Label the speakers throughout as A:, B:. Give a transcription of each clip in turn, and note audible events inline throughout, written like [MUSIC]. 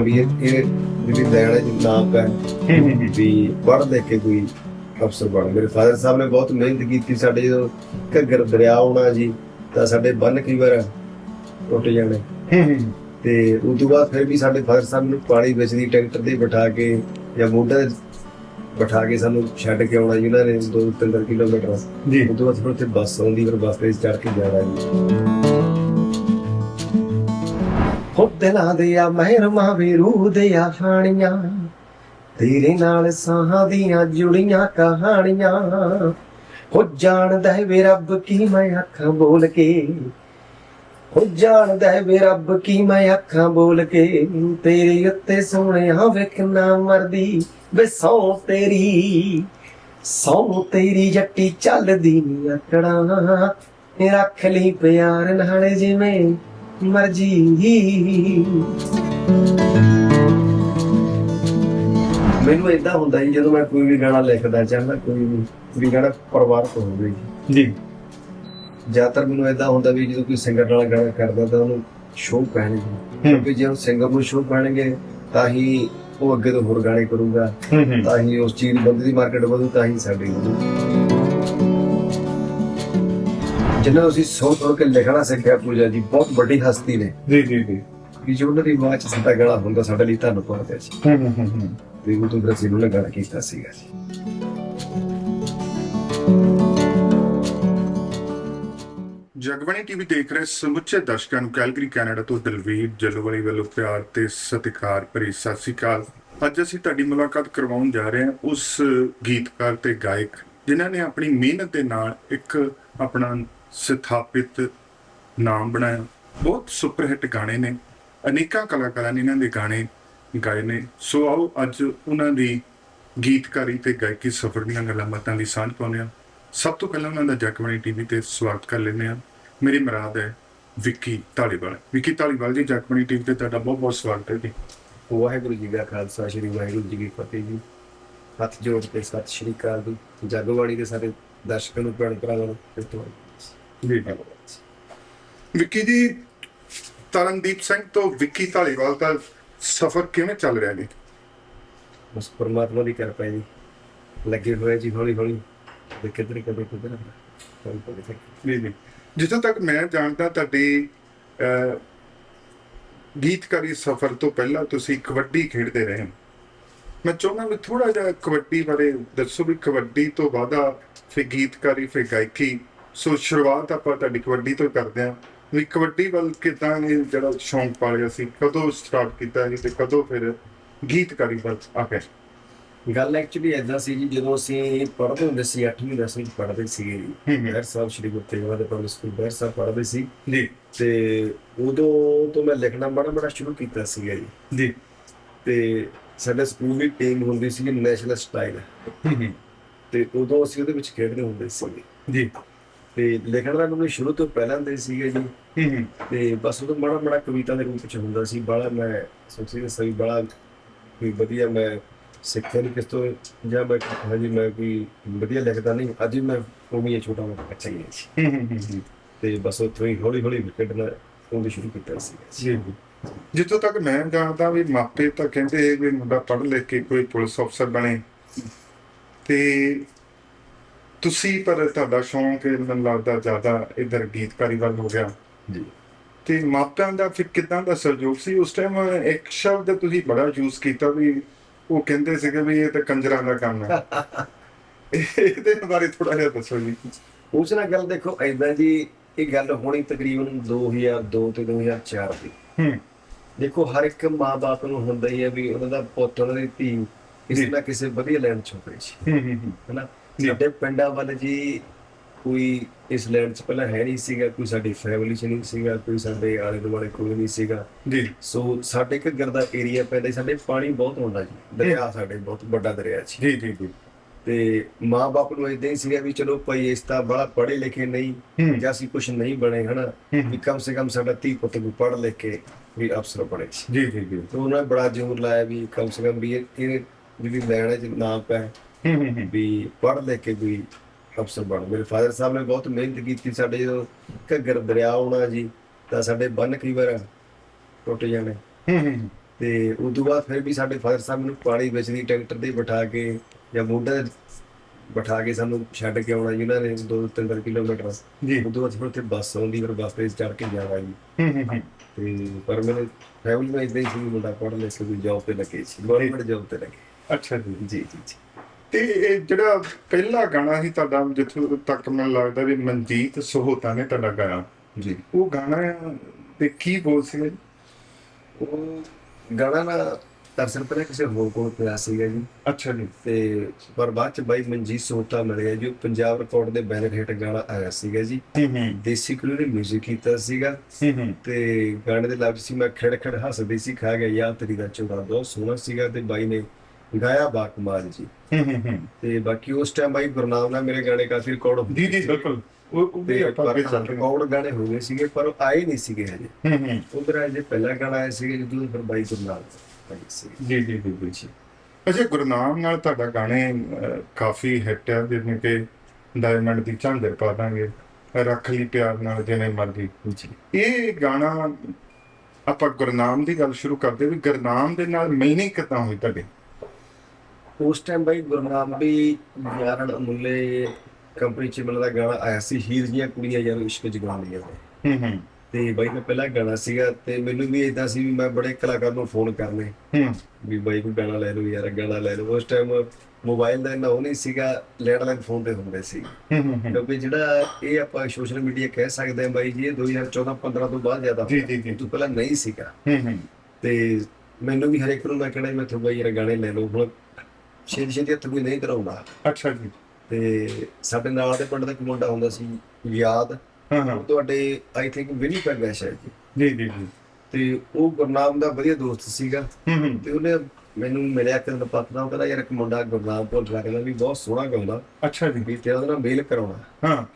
A: ਵੀ ਇਹ ਇਹ ਜਿਹੜੀ ਲੈਣ ਹੈ। ਨਾਮ ਪੈ ਵੀ ਪੜ੍ਹ ਲੈ ਕੇ ਕੋਈ ਅਫਸਰ ਬਣ ਮੇਰੇ ਫਾਦਰ ਸਾਹਿਬ ਨੇ ਬਹੁਤ ਮਿਹਨਤ ਕੀਤੀ ਸਾਡੇ ਜਦੋਂ ਘੱਗਰ ਦਰਿਆ ਆਉਣਾ ਜੀ ਤਾਂ ਸਾਡੇ ਬੰਨ ਕਈ ਵਾਰ ਟੁੱਟ ਜਾਣੇ। ਤੇ ਉਸ ਤੋਂ ਬਾਅਦ ਫਿਰ ਵੀ ਸਾਡੇ ਫਾਦਰ ਸਾਹਿਬ ਨੂੰ ਪਾਣੀ ਵਿੱਚ ਦੀ ਟਰੈਕਟਰ ਤੇ ਬਿਠਾ ਕੇ ਜਾਂ ਮੋਢੇ ਬਿਠਾ ਕੇ ਸਾਨੂੰ ਛੱਡ ਕੇ ਆਉਣਾ ਜੀ ਉਹਨਾਂ ਨੇ 2-3 ਕਿਲੋਮੀਟਰ।
B: ਜੀ।
A: ਉਸ ਤੋਂ ਬਾਅਦ ਫਿਰ ਉੱਥੇ ਬੱਸ ਆਉਂਦੀ ਫਿਰ ਬੱਸ ਤੇ ਚੜ ਕੇ ਜਾਣਾ ਜੀ ਹੋ ਦਿਲਾਂ ਮਹਿਰਮਾ ਵੀ ਰੂਹ ਖਾਣੀਆਂ ਤੇਰੇ ਨਾਲ ਸਾਹਾਂ ਦੀਆਂ ਜੁੜੀਆਂ ਕਹਾਣੀਆਂ। ਹੋ ਜਾਣਦਾ ਹੈ ਵੇ ਰੱਬ ਕੀ ਮੈਂ ਅੱਖਾਂ ਬੋਲ ਕੇ। ਹੋ ਜਾਣਦਾ ਹੈ ਵੇ ਰੱਬ ਕੀ ਮੈਂ ਅੱਖਾਂ ਬੋਲ ਕੇ। ਤੇਰੇ ਉੱਤੇ ਸੋਹਣਿਆ ਵੇਖਣਾ ਮਰਦੀ, ਵੇ ਸੌ ਤੇਰੀ। ਸੌ ਤੇਰੀ ਜੱਟੀ ਚੱਲਦੀ ਨੀ ਅਕੜਾਂ। ਰੱਖ ਲਈ ਪਿਆਰ ਨਾਲ ਜਿਵੇਂ ਮਰਜ਼ੀ ਮੈਨੂੰ ਇਦਾਂ ਹੁੰਦਾ ਜੀ ਜਦੋਂ ਮੈਂ ਕੋਈ ਵੀ ਗਾਣਾ ਲਿਖਦਾ ਚਾਹੁੰਦਾ ਕੋਈ ਵੀ ਵੀ ਗਾਣਾ ਪਰਿਵਾਰਕ ਹੋਵੇ ਜੀ।
B: ਜੀ।
A: ਜ਼ਿਆਦਾਤਰ ਮੈਨੂੰ ਇਦਾਂ ਹੁੰਦਾ ਵੀ ਜਦੋਂ ਕੋਈ ਸਿੰਗਰ ਨਾਲ ਗਾਣਾ ਕਰਦਾ ਤਾਂ ਉਹਨੂੰ ਸ਼ੋਅ ਪੈਣਗੇ। ਕਿਉਂਕਿ ਜੇ ਉਹ ਸਿੰਗਰ ਨੂੰ ਸ਼ੋਅ ਪੈਣਗੇ ਤਾਂ ਹੀ ਉਹ ਅੱਗੇ ਤੋਂ ਹੋਰ ਗਾਣੇ ਕਰੂਗਾ। ਤਾਂ ਹੀ ਉਸ ਚੀਜ਼ ਦੀ ਬੰਦੇ ਦੀ ਮਾਰਕੀਟ ਵਧੂ ਤਾਂ ਹੀ ਸਾਡੀ ਵਧੂ। ਜਿਨ੍ਹਾਂ ਨੂੰ ਅਸੀਂ ਸੋਚ ਸੋਚ ਕੇ ਲਿਖਣਾ ਸਿੱਖਿਆ ਪੂਜਾ ਜੀ ਬਹੁਤ ਵੱਡੀ ਹਸਤੀ ਨੇ।
B: ਜੀ ਜੀ ਜੀ।
A: ਕਿ ਜੋ ਉਹਨਾਂ ਦੀ ਆਵਾਜ਼ ਚ ਸਾਡਾ ਗਾਣਾ ਹੁੰਦਾ ਸਾਡੇ ਲਈ ਧੰਨਵਾਦ ਹੈ ਜੀ।
B: ਹੂੰ ਹੂੰ ਹੂੰ
A: ਤੇ ਉਹ ਤੋਂ ਫਿਰ ਅਸੀਂ ਉਹਨਾਂ ਨੇ ਗਾਣਾ ਕੀਤਾ ਸੀਗਾ ਜੀ।
B: ਜਗਬਾਣੀ ਟੀਵੀ ਦੇਖ ਰਹੇ ਸਮੁੱਚੇ ਦਰਸ਼ਕਾਂ ਨੂੰ ਕੈਲਗਰੀ ਕੈਨੇਡਾ ਤੋਂ ਦਲਵੀਰ ਜਲਵਾਲੀ ਵੱਲੋਂ ਪਿਆਰ ਤੇ ਸਤਿਕਾਰ ਭਰੀ ਸਤਿ ਸ੍ਰੀ ਅਕਾਲ। ਅੱਜ ਅਸੀਂ ਤੁਹਾਡੀ ਮੁਲਾਕਾਤ ਕਰਵਾਉਣ ਜਾ ਰਹੇ ਹਾਂ ਉਸ ਗੀਤਕਾਰ ਤੇ ਗਾਇਕ ਜਿਨ੍ਹਾਂ ਨੇ ਆਪਣੀ ਮਿਹਨਤ ਦੇ ਨਾਲ ਇੱਕ ਆਪਣਾ ਸਥਾਪਿਤ ਨਾਮ ਬਣਾਇਆ। ਬਹੁਤ ਸੁਪਰ ਹਿੱਟ ਗਾਣੇ ਨੇ। ਅਨੇਕਾਂ ਕਲਾਕਾਰਾਂ ਨੇ ਇਹਨਾਂ ਦੇ ਗਾਣੇ ਗਾਏ ਨੇ। ਸੋ ਆਓ ਅੱਜ ਉਹਨਾਂ ਦੀ ਗੀਤਕਾਰੀ ਤੇ ਗਾਇਕੀ ਸਫ਼ਰ ਦੀਆਂ ਗੱਲਾਂ ਬਾਤਾਂ ਦੀ ਸਾਂਝ ਪਾਉਂਦੇ ਹਾਂ। ਸਭ ਤੋਂ ਪਹਿਲਾਂ ਉਹਨਾਂ ਦਾ ਜਗਬਾਣੀ ਟੀਵੀ ਤੇ ਸਵਾਗਤ ਕਰ ਲੈਂਦੇ ਹਾਂ। ਮੇਰੀ ਮਰਾਦ ਹੈ ਵਿੱਕੀ ਢਾਲੀਵਾਲ ਵਿੱਕੀ ਢਾਲੀਵਾਲ ਜੀ ਜਗਬਾਣੀ ਟੀਵੀ ਤੇ ਤੁਹਾਡਾ ਬਹੁਤ ਬਹੁਤ ਸਵਾਗਤ ਹੈ ਜੀ।
A: ਵਾਹਿਗੁਰੂ ਜੀ ਕਾ ਖਾਲਸਾ, ਸ੍ਰੀ ਵਾਹਿਗੁਰੂ ਜੀ ਕੀ ਫਤਿਹ ਜੀ। ਹੱਥ ਜੋੜ ਕੇ ਸਤਿ ਸ਼੍ਰੀ ਅਕਾਲ ਜੀ। ਜਗਵਾਣੀ ਦੇ ਸਾਰੇ ਦਰਸ਼ਕਾਂ ਨੂੰ ਪਿਆਰ ਭਰਾਵਾਂ ਫਿਰ ਤੋਂ
B: ਜੀ ਵਿੱਕੀ ਜੀ ਤਰਨਦੀਪ ਸਿੰਘ ਤੋਂ ਵਿੱਕੀ ਢਾਲੀਵਾਲ ਦਾ ਸਫ਼ਰ ਕਿਵੇਂ ਚੱਲ ਰਿਹਾ ਜੀ?
A: ਬਸ ਪਰਮਾਤਮਾ ਦੀ ਕਿਰਪਾ ਹੈ ਜੀ। ਲੱਗੇ ਹੋਏ ਜੀ ਹੌਲੀ ਹੌਲੀ ਤੇ ਕਿਧਰ ਕਦੇ ਕਿਧਰ ਫਿਰ
B: ਜੀ ਜੀ। ਜਿੱਥੋਂ ਤੱਕ ਮੈਂ ਜਾਣਦਾ ਤੁਹਾਡੀ ਗੀਤਕਾਰੀ ਸਫ਼ਰ ਤੋਂ ਪਹਿਲਾਂ ਤੁਸੀਂ ਕਬੱਡੀ ਖੇਡਦੇ ਰਹੇ ਮੈਂ ਚਾਹੁੰਦਾ ਵੀ ਥੋੜਾ ਜਿਹਾ ਕਬੱਡੀ ਬਾਰੇ ਦੱਸੋ ਵੀ ਕਬੱਡੀ ਤੋਂ ਬਾਅਦਾ ਫਿਰ ਗੀਤਕਾਰੀ ਫਿਰ ਗਾਇਕੀ ਸੋ ਸ਼ੁਰੂਆਤ ਆਪਾਂ ਤੁਹਾਡੀ ਕਬੱਡੀ ਤੋਂ ਹੀ ਕਰਦੇ ਹਾਂ। ਵੀ ਕਬੱਡੀ ਵੱਲ ਕਿਦਾਂ ਇਹ ਜਿਹੜਾ ਸ਼ੌਂਕ ਪਾਲਿਆ ਸੀ ਕਦੋਂ ਸਟਾਰਟ ਕੀਤਾ ਜੀ ਤੇ ਕਦੋਂ ਫਿਰ ਗੀਤਕਾਰੀ ਵੱਲ ਆ ਗਏ?
A: ਗੱਲ ਐਕਚੁਅਲੀ ਐਦਾਂ ਸੀ ਜੀ ਜਦੋਂ ਅਸੀਂ ਪੜ੍ਹਦੇ ਹੁੰਦੇ ਸੀ 8ਵੀਂ 10ਵੀਂ ਚ ਪੜ੍ਹਦੇ ਸੀਗੇ। ਬਹਿਰ ਸਾਹਿਬ ਸ਼੍ਰੀ ਗੁਰੂ ਤੇਗ ਬਹਾਦਰ ਪਬਲਿਕ ਸਕੂਲ ਬਹਿਰ ਸਾਹਿਬ ਪੜ੍ਹਦੇ ਸੀ।
B: ਜੀ।
A: ਤੇ ਉਦੋਂ ਤੋਂ ਮੈਂ ਲਿਖਣਾ ਬੜਾ ਬੜਾ ਸ਼ੁਰੂ ਕੀਤਾ ਸੀਗਾ ਜੀ।
B: ਜੀ।
A: ਤੇ ਸਾਡੇ ਸਕੂਲ ਦੀ ਟੀਮ ਹੁੰਦੀ ਸੀ ਨੈਸ਼ਨਲ ਸਟਾਈਲ ਤੇ ਉਦੋਂ ਅਸੀਂ ਉਹਦੇ ਵਿੱਚ ਖੇਡਦੇ ਹੁੰਦੇ ਸੀਗੇ।
B: ਜੀ।
A: ਤੇ ਲਿਖਣ ਦਾ ਮੈਨੂੰ ਸ਼ੁਰੂ ਤੋਂ ਪਹਿਲਾਂ ਦੇ ਸੀਗੇ ਜੀ। ਤੇ ਬਸ ਉਦੋਂ ਬੜਾ ਬੜਾ ਕਵਿਤਾ ਦੇ ਰੂਪ ਵਿੱਚ ਹੁੰਦਾ ਸੀ ਬੜਾ ਮੈਂ ਸੋਚੀ ਸਹੀ ਬੜਾ ਕੋਈ ਵਧੀਆ ਮੈਂ ਸਿੱਖਿਆ ਨਹੀਂ ਕਿਸ ਤੋਂ ਜਾਂ ਮੈਂ ਹਜੇ ਮੈਂ ਕੋਈ ਵਧੀਆ ਲਿਖਦਾ ਨਹੀਂ ਅੱਜ ਵੀ ਮੈਂ ਉਵੇਂ ਹੀ ਛੋਟਾ ਮੋਟਾ ਬੱਚਾ ਹੀ ਹਾਂ ਤੇ ਬਸ ਉੱਥੋਂ ਹੀ ਹੌਲੀ ਹੌਲੀ ਖੇਡਣਾ ਉਹਦੇ ਸ਼ੁਰੂ ਕੀਤਾ ਸੀ।
B: ਜੀ ਜਿੱਥੋਂ ਤੱਕ ਮੈਂ ਜਾਣਦਾ ਵੀ ਮਾਪੇ ਤਾਂ ਕਹਿੰਦੇ ਵੀ ਮੁੰਡਾ ਪੜ੍ਹ ਲਿਖ ਕੇ ਕੋਈ ਪੁਲਿਸ ਅਫਸਰ ਬਣੇ। ਤੇ ਤੁਸੀਂ ਪਰ ਤੁਹਾਡਾ ਸ਼ੌਂਕ ਮੈਨੂੰ ਲੱਗਦਾ ਜ਼ਿਆਦਾ ਇਧਰ ਗੀਤਕਾਰੀ ਵੱਲ ਹੋ ਗਿਆ।
A: ਜੀ।
B: ਤੇ ਮਾਪਿਆਂ ਦਾ ਫਿਰ ਕਿਦਾਂ ਦਾ ਸਹਿਯੋਗ ਸੀ? ਉਸ ਟਾਈਮ ਇੱਕ ਸ਼ਬਦ ਤੁਸੀਂ ਬੜਾ ਯੂਜ਼ ਕੀਤਾ ਵੀ ਉਹ ਕਹਿੰਦੇ ਸੀਗੇ ਵੀ ਇਹ ਤਾਂ ਕੰਜਰਾਂ ਦਾ ਕੰਮ ਹੈ। ਇਹਦੇ ਬਾਰੇ ਥੋੜਾ ਜਿਹਾ ਦੱਸੋ ਜੀ।
A: ਉਸ ਨਾਲ ਗੱਲ ਦੇਖੋ ਐਦਾਂ ਜੀ ਇਹ ਗੱਲ ਹੋਣੀ ਤਕਰੀਬਨ 2002 ਤੇ 2004 ਦੀ।
B: ਹੂੰ।
A: ਦੇਖੋ ਹਰ ਇੱਕ ਮਾਂ-ਬਾਪ ਨੂੰ ਹੁੰਦਾ ਹੀ ਹੈ ਵੀ ਉਹਨਾਂ ਦਾ ਪੁੱਤ ਉਹਨਾਂ ਦੀ ਧੀ ਕਿਸੇ। ਨਾ ਕਿਸੇ ਵਧੀਆ ਲੈਣ ਚ ਹੋਵੇ ਜੀ
B: ਹੂੰ ਹੂੰ ਹੂੰ।
A: ਹਨਾ। ਸਾਡੇ ਪਿੰਡਾਂ ਵੱਲ ਜੀ ਕੋਈ ਇਸ ਲੈਂਡ 'ਚ ਪਹਿਲਾਂ ਹੈ ਨਹੀਂ ਸੀਗਾ ਕੋਈ ਸਾਡੀ ਫੈਮਿਲੀ 'ਚ ਨਹੀਂ ਸੀਗਾ ਕੋਈ ਸਾਡੇ ਆਲੇ ਦੁਆਲੇ ਕੋਈ ਨਹੀਂ ਸੀਗਾ।
B: ਜੀ।
A: ਸੋ ਸਾਡੇ ਘੱਗਰ ਦਾ ਏਰੀਆ ਪੈਂਦਾ ਸਾਡੇ ਪਾਣੀ ਬਹੁਤ ਹੁੰਦਾ ਜੀ ਦਰਿਆ ਸਾਡੇ ਬਹੁਤ ਵੱਡਾ ਦਰਿਆ ਜੀ
B: ਜੀ ਜੀ ਜੀ।
A: ਤੇ ਮਾਂ-ਬਾਪ ਨੂੰ ਇਦਾਂ ਹੀ ਸੀਗਾ ਵੀ ਚਲੋ ਭਾਈ ਇਸ ਤਾਂ ਬੜਾ ਪੜ੍ਹੇ ਲਿਖੇ ਨਹੀਂ
B: ਹੂੰ।
A: ਜਾਂ ਅਸੀਂ ਕੁਝ ਨਹੀਂ ਬਣੇ ਹਨਾ। ਵੀ ਕਮ ਸੇ ਕਮ ਸਾਡਾ ਧੀ ਪੁੱਤ ਨੂੰ ਪੜ੍ਹ ਲਿਖ ਕੇ ਵੀ ਅਫਸਰ ਬਣੇ
B: ਜੀ ਜੀ ਜੀ।
A: ਤੇ ਉਹਨਾਂ ਨੇ ਬੜਾ ਜ਼ੋਰ ਲਾਇਆ ਵੀ ਕਮ ਸੇ ਕਮ ਵੀ ਇਹ ਇਹ ਜਿਹੜੀ ਲੈਣ ਹੈ ਨਾਮ ਪੈ
B: ਹੂੰ। ਹੂੰ
A: ਵੀ ਪੜ੍ਹ ਲੈ ਕੇ ਕੋਈ ਅਫਸਰ ਬਣ। ਮੇਰੇ ਫਾਦਰ ਸਾਹਿਬ ਨੇ ਬਹੁਤ ਮਿਹਨਤ ਕੀਤੀ ਸਾਡੇ ਜਦੋਂ ਘੱਗਰ ਦਰਿਆ ਆਉਣਾ ਜੀ ਤਾਂ ਸਾਡੇ ਬੰਨ ਕਈ ਵਾਰ ਟੁੱਟ ਜਾਣੇ।
B: ਹੂੰ ਹੂੰ
A: ਤੇ ਉਸ ਤੋਂ ਬਾਅਦ ਫਿਰ ਵੀ ਸਾਡੇ ਫਾਦਰ ਸਾਹਿਬ ਮੈਨੂੰ ਪਾਣੀ ਵਿੱਚ ਦੀ ਟਰੈਕਟਰ ਤੇ ਬਿਠਾ ਕੇ ਜਾਂ ਮੋਢੇ ਬਿਠਾ ਕੇ ਸਾਨੂੰ ਛੱਡ ਕੇ ਆਉਣਾ ਜੀ ਉਹਨਾਂ ਨੇ 2-3 ਕਿਲੋਮੀਟਰ।
B: ਜੀ।
A: ਉਸ ਤੋਂ ਬਾਅਦ ਫਿਰ ਉੱਥੇ ਬੱਸ ਆਉਂਦੀ ਫਿਰ ਬੱਸ ਤੇ ਚੜ ਕੇ ਜਾਣਾ ਜੀ
B: ਹੂੰ ਹੂੰ ਹੂੰ।
A: ਤੇ ਪਰ ਮੇਰੇ ਫੈਮਿਲੀ ਵਿੱਚ ਇਦਾਂ ਹੀ ਸੀ ਵੀ ਮੁੰਡਾ ਪੜ੍ਹ ਲੈ ਕੇ ਵੀ ਜੌਬ ਤੇ ਲੱਗੇ ਸੀ ਗਵਰਨਮੈਂਟ ਜੌਬ ਤੇ ਲੱਗੇ।
B: ਅੱਛਾ ਜੀ
A: ਜੀ ਜੀ।
B: ਤੇ ਇਹ ਜਿਹੜਾ ਪਹਿਲਾ ਗਾਣਾ ਸੀ ਤੁਹਾਡਾ ਜਿੱਥੋਂ ਤੱਕ ਮੈਨੂੰ ਲੱਗਦਾ ਵੀ ਮਨਜੀਤ ਸੋਹਤਾ ਨੇ ਤੁਹਾਡਾ ਗਾਇਆ।
A: ਜੀ।
B: ਉਹ ਗਾਣਾ ਤੇ ਕੀ ਬੋਲ ਜੀ?
A: ਉਹ ਗਾਣਾ ਨਾ ਦਰਸਲ ਪਹਿਲਾਂ ਕਿਸੇ ਹੋਰ ਕੋਲ ਪਿਆ ਸੀਗਾ ਜੀ।
B: ਅੱਛਾ ਜੀ।
A: ਤੇ ਪਰ ਬਾਅਦ ਚ ਬਾਈ ਮਨਜੀਤ ਸੋਹਤਾ ਮਿਲ ਗਿਆ ਜੀ। ਪੰਜਾਬ ਰਿਕਾਰਡ ਦੇ ਹੇਠ ਗਾਣਾ ਆਇਆ ਸੀਗਾ ਜੀ। ਦੇਸੀ ਨੇ 뮤직 ਕੀਤਾ ਸੀਗਾ। ਤੇ ਗਾਣੇ ਦੇ ਲਫ਼ਜ਼ ਸੀ ਮੈਂ ਖੜ ਖੜ ਹੱਸਦੀ ਸੀ ਖਾ ਗਿਆ ਯਾਰ ਤੇਰੀ ਦਾ ਚੋੜਾ ਬਹੁਤ ਸੋਹਣਾ ਸੀਗਾ। ਤੇ ਬਾਈ ਨੇ ਗਾਇਆ ਬਾ ਕਮਾਲ ਜੀ।
B: ਹੂੰ ਹੂੰ ਹੂੰ।
A: ਤੇ ਬਾਕੀ ਉਸ ਟਾਈਮ ਬਾਈ ਗੁਰਨਾਮ ਨਾਲ ਮੇਰੇ ਗਾਣੇ ਕਾਫੀ ਰਿਕਾਰਡ
B: ਜੀ ਜੀ ਬਿਲਕੁਲ। ਉਹ ਉਹ ਵੀ ਆਪਾਂ ਅੱਗੇ ਚੱਲ ਹਾਂ।
A: ਰਿਕਾਰਡ ਗਾਣੇ ਹੋ ਗਏ ਸੀਗੇ ਪਰ ਉਹ ਆਏ ਨਹੀਂ ਸੀਗੇ ਹਜੇ।
B: ਹੂੰ ਹੂੰ।
A: ਉਧਰ ਅਜੇ ਪਹਿਲਾ ਗਾਣਾ ਆਇਆ ਸੀਗਾ ਜਦੋਂ ਫਿਰ ਬਾਈ ਗੁਰਨਾਮ
B: ਜੀ ਜੀ ਜੀ ਜੀ। ਅੱਛਾ। ਗੁਰਨਾਮ ਨਾਲ ਤੁਹਾਡਾ ਗਾਣੇ ਕਾਫੀ ਹਿੱਟ ਹੈ ਜਿਵੇਂ ਕਿ ਡਾਇਮੰਡ ਦੀ ਝਾਂਜਰ ਪਾ ਦਾਂਗੇ ਰੱਖ ਲਈ ਪਿਆਰ ਨਾਲ ਜਿਵੇਂ ਮਰਜ਼ੀ।
A: ਜੀ।
B: ਇਹ ਗਾਣਾ ਆਪਾਂ ਗੁਰਨਾਮ ਦੀ ਗੱਲ ਸ਼ੁਰੂ ਕਰਦੇ ਵੀ ਗੁਰਨਾਮ ਦੇ ਨਾਲ ਮੈਨੇ ਕਿਦਾਂ ਹੋਈ ਤੁਹਾਡੀ?
A: ਉਸ ਟਾਈਮ ਬਾਈ ਗੁਰਨਾਮ ਵੀ ਯਾਰਨ ਅਮੁੱਲੇ ਕੰਪਨੀ ਚ ਮਿਲਦਾ ਗਾਣਾ ਆਇਆ ਸੀ ਹੀਰ ਦੀਆਂ ਕੁੜੀਆਂ ਯਾਰ ਇਸ਼ਕ ਜਗਾਉਂਦੀਆਂ
B: ਹੂੰ ਹੂੰ।
A: ਤੇ ਬਾਈ ਦਾ ਪਹਿਲਾ ਗਾਣਾ ਸੀਗਾ ਤੇ ਮੈਨੂੰ ਵੀ ਇਦਾਂ ਸੀ ਵੀ ਮੈਂ ਬੜੇ ਕਲਾਕਾਰ ਨੂੰ ਫੋਨ ਕਰਨੇ।
B: ਹੂੰ।
A: ਵੀ ਬਾਈ ਕੋਈ ਗਾਣਾ ਲੈ ਲਓ ਯਾਰ ਗਾਣਾ ਲੈ ਲਓ। ਉਸ ਟਾਈਮ ਮੋਬਾਈਲ ਦਾ ਇੰਨਾ ਉਹ ਨਹੀਂ ਸੀਗਾ ਲੈਂਡਲਾਈਨ ਫੋਨ ਤੇ ਹੁੰਦੇ ਸੀ।
B: ਹੂੰ ਹੂੰ ਹੂੰ।
A: ਕਿਉਂਕਿ ਜਿਹੜਾ ਇਹ ਆਪਾਂ ਸੋਸ਼ਲ ਮੀਡੀਆ ਕਹਿ ਸਕਦੇ ਹਾਂ ਬਾਈ ਜੀ ਇਹ 2014 15 ਤੋਂ ਬਾਅਦ ਜ਼ਿਆਦਾ
B: ਜੀ, ਜੀ, ਜੀ।
A: ਤੋਂ ਪਹਿਲਾਂ ਨਹੀਂ ਸੀਗਾ।
B: ਹੂੰ ਹੂੰ।
A: ਤੇ ਮੈਨੂੰ ਵੀ ਹਰੇਕ ਨੂੰ ਮੈਂ ਕਹਿਣਾ ਮੈਂ ਤੁਹਾਨੂੰ ਬਾਈ ਯਾਰ ਗਾਣੇ ਲੈ ਲਓ। ਹੁਣ ਛੇਤੀ ਛੇਤੀ ਹੱਥ ਕੋਈ ਨਹੀਂ ਕਰਾਉਂਦਾ।
B: ਅੱਛਾ ਜੀ।
A: ਤੇ ਸਾਡੇ ਨਾਲ ਦੇ ਪਿੰਡ ਦਾ ਇੱਕ ਮੁੰਡਾ ਹੁੰਦਾ ਸੀ ਯਾਦ।
B: ਹਾਂ ਹਾਂ।
A: ਉਹ ਤੁਹਾਡੇ ਆਈ ਥਿੰਕ ਵਿਨੀ ਪੈਗ ਹੈ ਸ਼ਾਇਦ ਜੀ।
B: ਜੀ ਜੀ ਜੀ।
A: ਤੇ ਉਹ ਗੁਰਨਾਮ ਦਾ ਵਧੀਆ ਦੋਸਤ ਸੀਗਾ।
B: ਹੂੰ ਹੂੰ।
A: ਤੇ ਉਹਨੇ ਮੈਨੂੰ ਮਿਲਿਆ ਕਿ ਦਿਨ ਪਤਨਾ ਉਹ ਕਹਿੰਦਾ ਯਾਰ ਇੱਕ ਮੁੰਡਾ ਗੁਰਨਾਮ ਭੁੱਲ ਲੱਗਦਾ ਵੀ ਬਹੁਤ ਸੋਹਣਾ ਗਾਉਂਦਾ।
B: ਅੱਛਾ ਜੀ।
A: ਵੀ ਤੇਰਾ ਉਹਦੇ ਮੇਲ ਕਰਾਉਣਾ।
B: ਹਾਂ।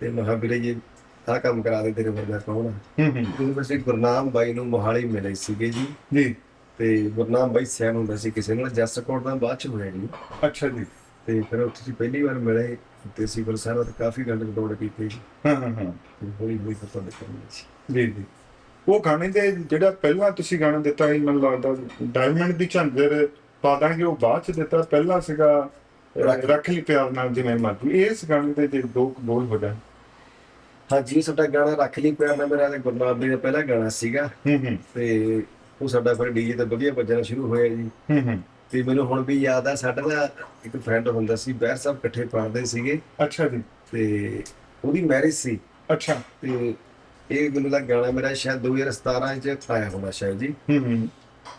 A: ਤੇ ਮੈਂ ਕਿਹਾ ਵੀਰੇ ਜੀ ਆਹ ਕੰਮ ਕਰਾ ਦੇ ਤੇਰੇ ਵਰਗਾ ਕੌਣ ਆ?
B: ਹੂੰ ਹੂੰ।
A: ਯੂਨੀਵਰਸਿਟੀ ਗੁਰਨਾਮ ਬਾਈ ਨੂੰ ਮੋਹਾਲੀ ਮਿਲੇ ਸੀਗੇ ਜੀ।
B: ਜੀ।
A: ਤੇ ਗੁਰਨਾਮ ਬਾਈ ਸਿਆਣ ਹੁੰਦਾ ਸੀ ਕਿਸੇ ਨਾਲ ਜਸਟ ਕੋਟ ਦਾ ਬਾਅਦ ਚ ਹੋਇਆ ਜੀ।
B: ਅੱਛਾ ਜੀ।
A: ਤੇ ਫਿਰ ਉੱਥੇ ਅਸੀਂ ਪਹਿਲੀ ਵਾਰ ਮਿਲੇ ਤੇ ਅਸੀਂ ਗੁਰਸਾਹਿਬ ਤੇ ਕਾਫੀ ਗੰਢ ਗਡੋੜ ਕੀਤੀ ਜੀ।
B: ਹਾਂ ਹਾਂ ਹਾਂ।
A: ਤੇ ਹੌਲੀ ਹੌਲੀ ਫਿਰ ਤੁਹਾਡੇ ਕੋਲ ਸੀ।
B: ਜੀ ਜੀ। ਉਹ ਗਾਣੇ ਦੇ ਜਿਹੜਾ ਪਹਿਲਾਂ ਤੁਸੀਂ ਗਾਣਾ ਦਿੱਤਾ ਸੀ ਮੈਨੂੰ ਲੱਗਦਾ ਡਾਇਮੰਡ ਦੀ ਝਾਂਜਰ ਪਾ ਦਾਂਗੇ ਉਹ ਬਾਅਦ ਚ ਦਿੱਤਾ ਪਹਿਲਾਂ ਸੀਗਾ
A: ਰੱਖ-
B: ਲਈ। ਪਿਆਰ ਨਾਲ ਜਿਵੇਂ ਮਰਜ਼ੀ। ਇਸ ਗਾਣੇ ਦੇ ਜੇ ਦੋ ਬੋਲ ਹੋ ਜਾਣ।
A: ਹਾਂਜੀ ਸਾਡਾ ਗਾਣਾ ਰੱਖ ਲਈ ਪਿਆ ਮੈਂ ਮੇਰਾ ਗੁਰਨਾਮ ਬਾਈ ਦਾ ਪਹਿਲਾ ਗਾਣਾ ਸੀਗਾ।
B: ਹੂੰ ਹੂੰ।
A: ਤੇ ਉਹ ਸਾਡਾ ਫਿਰ ਡੀਜੇ ਤੇ ਵਧੀਆ ਵੱਜਣਾ ਸ਼ੁਰੂ ਹੋਇਆ ਜੀ।
B: ਹੂੰ ਹੂੰ।
A: ਤੇ ਮੈਨੂੰ ਹੁਣ ਵੀ ਯਾਦ ਆ ਸਾਡਾ ਨਾ ਇੱਕ ਫਰੈਂਡ ਹੁੰਦਾ ਸੀ ਬਹਿਰ ਸਾਹਿਬ ਇਕੱਠੇ ਪੜ੍ਹਦੇ ਸੀਗੇ।
B: ਅੱਛਾ ਜੀ।
A: ਤੇ ਉਹਦੀ ਮੈਰਿਜ ਸੀ।
B: ਅੱਛਾ।
A: ਤੇ ਇਹ ਮੈਨੂੰ ਦਾ ਗਾਣਾ ਮੇਰਾ ਸ਼ਾਇਦ 2017 ਚ ਆਇਆ ਹੋਣਾ ਸ਼ਾਇਦ ਜੀ।
B: ਹੂੰ ਹੂੰ।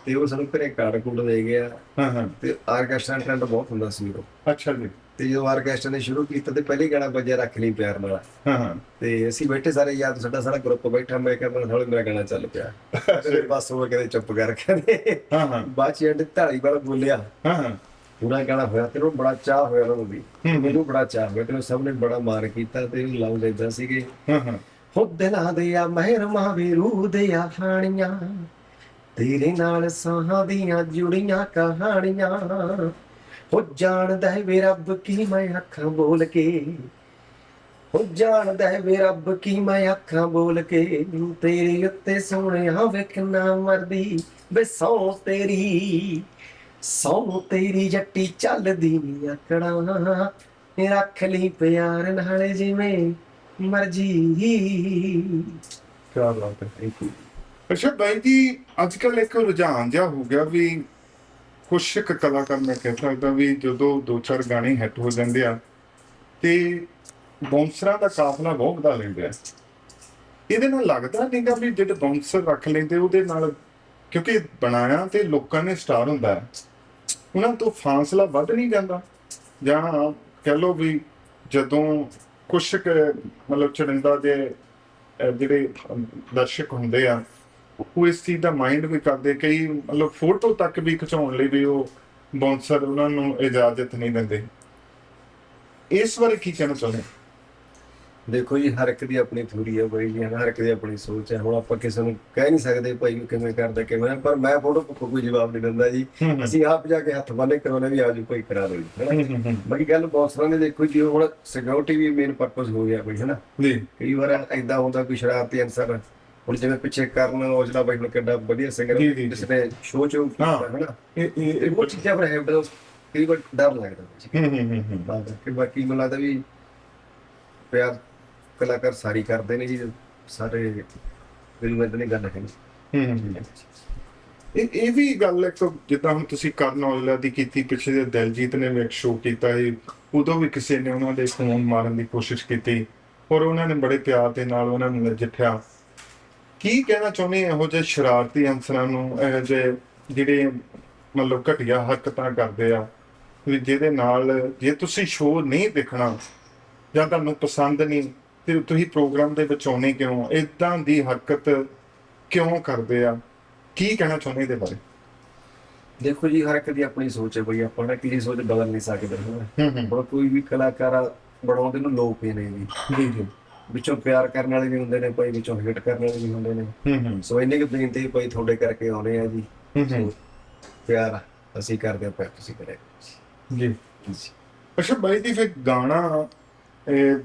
A: ਤੇ ਉਹ ਸਾਨੂੰ ਘਰੇ ਕਾਰਡ ਕੂਡ ਦੇ ਗਿਆ।
B: ਹਾਂ ਹਾਂ।
A: ਤੇ ਆਰਕੈਸਟਰਾ ਟ੍ਰੈਂਡ ਬਹੁਤ ਹੁੰਦਾ ਸੀ ਉਹ।
B: ਅੱਛਾ ਜੀ।
A: ਤੇ ਜਦੋਂ ਆਰਕੈਸਟਰਾ ਨੇ ਸ਼ੁਰੂ ਕੀਤਾ ਤੇ ਪਹਿਲੇ ਗਾਣਾ ਵੱਜਿਆ ਰੱਖ ਲਈ ਪਿਆਰ ਨਾਲ।
B: ਹਾਂ ਹਾਂ।
A: ਤੇ ਅਸੀਂ ਬੈਠੇ ਸਾਰੇ ਯਾਰ ਸਾਡਾ ਸਾਰਾ ਗਰੁੱਪ ਬੈਠਾ ਮੈਂ ਕਿਹਾ ਮੈਨੂੰ ਥੋੜਾ ਮੇਰਾ ਗਾਣਾ ਚੱਲ ਪਿਆ। ਤੇ ਬਸ ਉਹ ਕਹਿੰਦੇ ਚੁੱਪ ਕਰ ਕਹਿੰਦੇ।
B: ਹਾਂ ਹਾਂ।
A: ਬਾਅਦ ਚ ਐਂਡ ਢਾਲੀ ਵਾਲਾ ਬੋਲਿਆ।
B: ਹਾਂ ਹਾਂ।
A: ਪੂਰਾ ਗਾਣਾ ਹੋਇਆ ਤੇ ਉਹ ਬੜਾ ਚਾਹ ਹੋਇਆ ਉਹਨਾਂ ਨੂੰ ਵੀ। ਮੈਨੂੰ ਬੜਾ ਚਾਹ ਹੋਇਆ ਤੇ ਸਭ ਨੇ ਬੜਾ ਮਾਰ ਕੀਤਾ ਤੇ ਉਹ ਲਾਉ ਲੈਂਦਾ ਸੀਗੇ।
B: ਹਾਂ ਹਾਂ।
A: ਹੋ ਦਿਲਾਂ ਦੇ ਆ ਮਹਿਰ ਮਾਵੇ ਰੂਹ ਦੇ ਆ ਖਾਣੀਆਂ। ਤੇਰੇ ਨਾਲ ਸਾਹਾਂ ਦੀਆਂ ਜੁੜੀਆਂ ਕਹਾਣੀਆਂ। ਹੋ ਜਾਣਦਾ ਹੈ ਵੇ ਰੱਬ ਕੀ ਮੈਂ ਅੱਖਾਂ ਬੋਲ ਕੇ। ਹੋ ਜਾਣਦਾ ਹੈ ਵੇ ਰੱਬ ਕੀ ਮੈਂ ਅੱਖਾਂ ਬੋਲ ਕੇ। ਤੇਰੇ ਉੱਤੇ ਸੋਹਣਿਆ ਵੇਖਣਾ ਮਰਦੀ। ਵੇ ਸੌ ਤੇਰੀ ਸੌ ਤੇਰੀ ਜੱਟੀ ਚੱਲਦੀ ਨੀ ਆਕੜਾਂ ਰੱਖ ਲਈ ਪਿਆਰ ਨਾਲ ਜਿਵੇਂ ਮਰਜ਼ੀ।
B: ਕੀ ਬਾਤ ਹੈ ਅੱਛਾ, ਬਾਈ ਜੀ, ਅੱਜ ਕੱਲ ਇੱਕ ਰੁਝਾਨ ਜਿਹਾ ਹੋ ਗਿਆ ਵੀ ਕੁਛ ਕੁ ਕਲਾਕਾਰ ਮੈਂ ਕਹਿ ਸਕਦਾ ਵੀ ਜਦੋਂ ਦੋ ਚਾਰ ਗਾਣੇ ਹਿੱਟ ਹੋ ਜਾਂਦੇ ਆ, ਤੇ ਬਾਉਂਸਰਾਂ ਦਾ ਕਾਫਲਾ ਬਹੁਤ ਵਧਾ ਲੈਂਦੇ ਆ। ਇਹਦੇ ਨਾਲ ਲੱਗਦਾ ਨਹੀਂਗਾ ਵੀ ਜਿਹੜੇ ਬਾਉਂਸਰ ਰੱਖ ਲੈਂਦੇ, ਉਹਦੇ ਨਾਲ ਕਿਉਂਕਿ ਬਣਾਇਆ ਤੇ ਲੋਕਾਂ ਨੇ ਸਟਾਰ ਹੁੰਦਾ ਹੈ। ਉਹਨਾਂ ਤੋਂ ਫਾਸਲਾ ਵੱਧ ਨਹੀਂ ਜਾਂਦਾ। ਜਾਂ ਕਹਿ ਲਓ ਵੀ ਜਦੋਂ ਕੁਛ ਕੁ ਮਤਲਬ ਚੜਿੰਦਾ ਦੇ ਜਿਹੜੇ ਦਰਸ਼ਕ ਹੁੰਦੇ ਆ ਉਹ ਇਸ ਚੀਜ਼ ਦਾ ਮਾਈਂਡ ਵੀ ਕਰਦੇ ਕਈ ਮਤਲਬ ਫੋਟੋ ਤੱਕ ਵੀ ਖਿਚਾਉਣ ਲਈ ਵੀ ਉਹ ਬਾਉਂਸਰ ਉਹਨਾਂ ਨੂੰ ਇਜਾਜ਼ਤ ਨਹੀਂ ਦਿੰਦੇ। ਇਸ ਬਾਰੇ ਕੀ ਕਹਿਣਾ ਚਾਹੁੰਦੇ?
A: ਦੇਖੋ ਜੀ ਹਰ ਇੱਕ ਦੀ ਆਪਣੀ ਥਿਊਰੀ ਹੈ ਬਾਈ ਜੀ ਹਰ ਇੱਕ ਦੀ ਆਪਣੀ ਸੋਚ ਹੈ। ਹੁਣ ਆਪਾਂ ਕਿਸੇ ਨੂੰ ਕਹਿ ਨਹੀਂ ਸਕਦੇ ਭਾਈ ਨੂੰ ਕਿਵੇਂ ਕਰਦਾ ਕਿਵੇਂ ਪਰ ਮੈਂ ਫੋਟੋ ਪੱਖੋਂ ਕੋਈ ਜਵਾਬ ਨਹੀਂ ਦਿੰਦਾ ਜੀ। ਅਸੀਂ ਆਪ ਜਾ ਕੇ ਹੱਥ ਬੰਨੇ ਕਰਾਉਣੇ ਵੀ ਆਜੋ ਕੋਈ ਕਰਾ ਹੈਨਾ।
B: ਹੂੰ
A: ਬਾਕੀ ਗੱਲ ਬੌਸਰਾਂ ਨੇ ਦੇਖੋ ਜੀ ਹੁਣ ਸਿਕਿਉਰਿਟੀ ਵੀ ਮੇਨ ਪਰਪਸ ਹੋ ਗਿਆ ਕੋਈ ਹੈਨਾ।
B: ਜੀ।
A: ਕਈ ਵਾਰ ਐਦਾਂ ਹੁੰਦਾ ਕੋਈ ਸ਼ਰਾਰਤੀ ਅਨਸਰ ਹੁਣ ਜਿਵੇਂ ਪਿੱਛੇ ਕਰਨ ਔਜਲਾ ਬਾਈ ਨੂੰ ਕਿੱਡਾ ਵਧੀਆ ਸਿੰਗਰ
B: ਜੀ, ਜੀ,
A: ਜਿਸ ਨੇ ਸ਼ੋਅ ਚ
B: ਹਾਂ।
A: ਹੈ ਨਾ।
B: ਇਹ ਇਹ
A: ਇਹ ਬਹੁਤ ਚੀਜ਼ਾਂ ਪਰ ਹੈ ਬਸ ਕਈ ਵਾਰ ਡਰ ਲੱਗਦਾ
B: ਹੂੰ। ਹੂੰ ਹੂੰ ਹੂੰ
A: ਬਾਕੀ ਮੈਨੂੰ ਲੱਗਦਾ ਵੀ ਪਿਆਰ ਕਲਾਕਾਰ ਸਾਰੀ ਕਰਦੇ ਨੇ ਜੀ ਸਾਰੇ ਮੈਨੂੰ ਇਦਾਂ ਦੀ ਗੱਲ ਹੈ
B: ਹੂੰ, ਹੂੰ ਹੂੰ। ਇਹ ਇਹ ਵੀ ਗੱਲ ਇੱਕ ਜਿੱਦਾਂ ਹੁਣ ਤੁਸੀਂ ਕਰਨ ਔਜਲਾ ਦੀ ਕੀਤੀ ਪਿੱਛੇ ਜੇ ਦਿਲਜੀਤ ਨੇ ਵੀ ਇੱਕ ਸ਼ੋਅ ਕੀਤਾ ਸੀ ਉਦੋਂ ਵੀ ਕਿਸੇ ਨੇ ਉਹਨਾਂ ਦੇ ਫੋਨ ਮਾਰਨ ਦੀ ਕੋਸ਼ਿਸ਼ ਕੀਤੀ ਔਰ ਉਹਨਾਂ ਨੇ ਬੜੇ ਪਿਆਰ ਦੇ ਨਾਲ ਉਹਨਾਂ ਨੂੰ ਨਜਿੱਠਿਆ ਕੀ ਕਹਿਣਾ ਚਾਹੁੰਦੇ ਇਹੋ ਜਿਹੇ ਸ਼ਰਾਰਤੀ ਅਨਸਰਾਂ ਨੂੰ ਇਹੋ ਜਿਹੇ ਜਿਹੜੇ ਮਤਲਬ ਘਟੀਆ ਹਰਕਤਾਂ ਕਰਦੇ ਆ ਵੀ ਜਿਹਦੇ ਨਾਲ ਜੇ ਤੁਸੀਂ ਸ਼ੋਅ ਨਹੀਂ ਦੇਖਣਾ ਜਾਂ ਤੁਹਾਨੂੰ ਪਸੰਦ ਨਹੀਂ ਤੇ ਤੁਸੀਂ ਪ੍ਰੋਗਰਾਮ ਦੇ ਵਿੱਚ ਆਉਣੇ ਕਿਉਂ? ਇਦਾਂ ਦੀ ਹਰਕਤ ਕਿਉਂ ਕਰਦੇ ਆ? ਕੀ ਕਹਿਣਾ ਚਾਹੁੰਦੇ ਇਹਦੇ ਬਾਰੇ?
A: ਦੇਖੋ ਜੀ ਹਰ ਇੱਕ ਦੀ ਆਪਣੀ ਸੋਚ ਹੈ ਬਈ ਆਪਾਂ ਨਾ ਕਿਸੇ ਸੋਚ ਬਦਲ ਨਹੀਂ ਸਕਦੇ ਹਾਂ
B: ਹੂੰ
A: ਕੋਈ ਵੀ ਕਲਾਕਾਰ ਬਣਾਉਂਦੇ ਨੂੰ ਲੋਕ ਹੀ ਨੇ ਜੀ।
B: ਜੀ ਜੀ।
A: ਵਿੱਚੋਂ ਪਿਆਰ ਕਰਨ ਵਾਲੇ ਵੀ ਹੁੰਦੇ ਨੇ ਭਾਈ ਵਿੱਚੋਂ ਹੇਟ ਕਰਨ ਵਾਲੇ ਵੀ ਹੁੰਦੇ ਨੇ।
B: ਹੂੰ ਹੂੰ।
A: ਸੋ ਇੰਨੇ ਕੁ ਬੇਨਤੀ ਭਾਈ ਤੁਹਾਡੇ ਕਰਕੇ ਆਉਣੇ ਆ ਜੀ।
B: ਹੂੰ ਹੂੰ।
A: ਪਿਆਰ ਅਸੀਂ ਕਰਦੇ ਹਾਂ ਪਿਆਰ ਤੁਸੀਂ ਕਰੇ
B: ਜੀ।
A: ਜੀ।
B: ਅੱਛਾ ਬਾਈ ਦੀ ਫਿਰ ਗਾਣਾ ਇਹ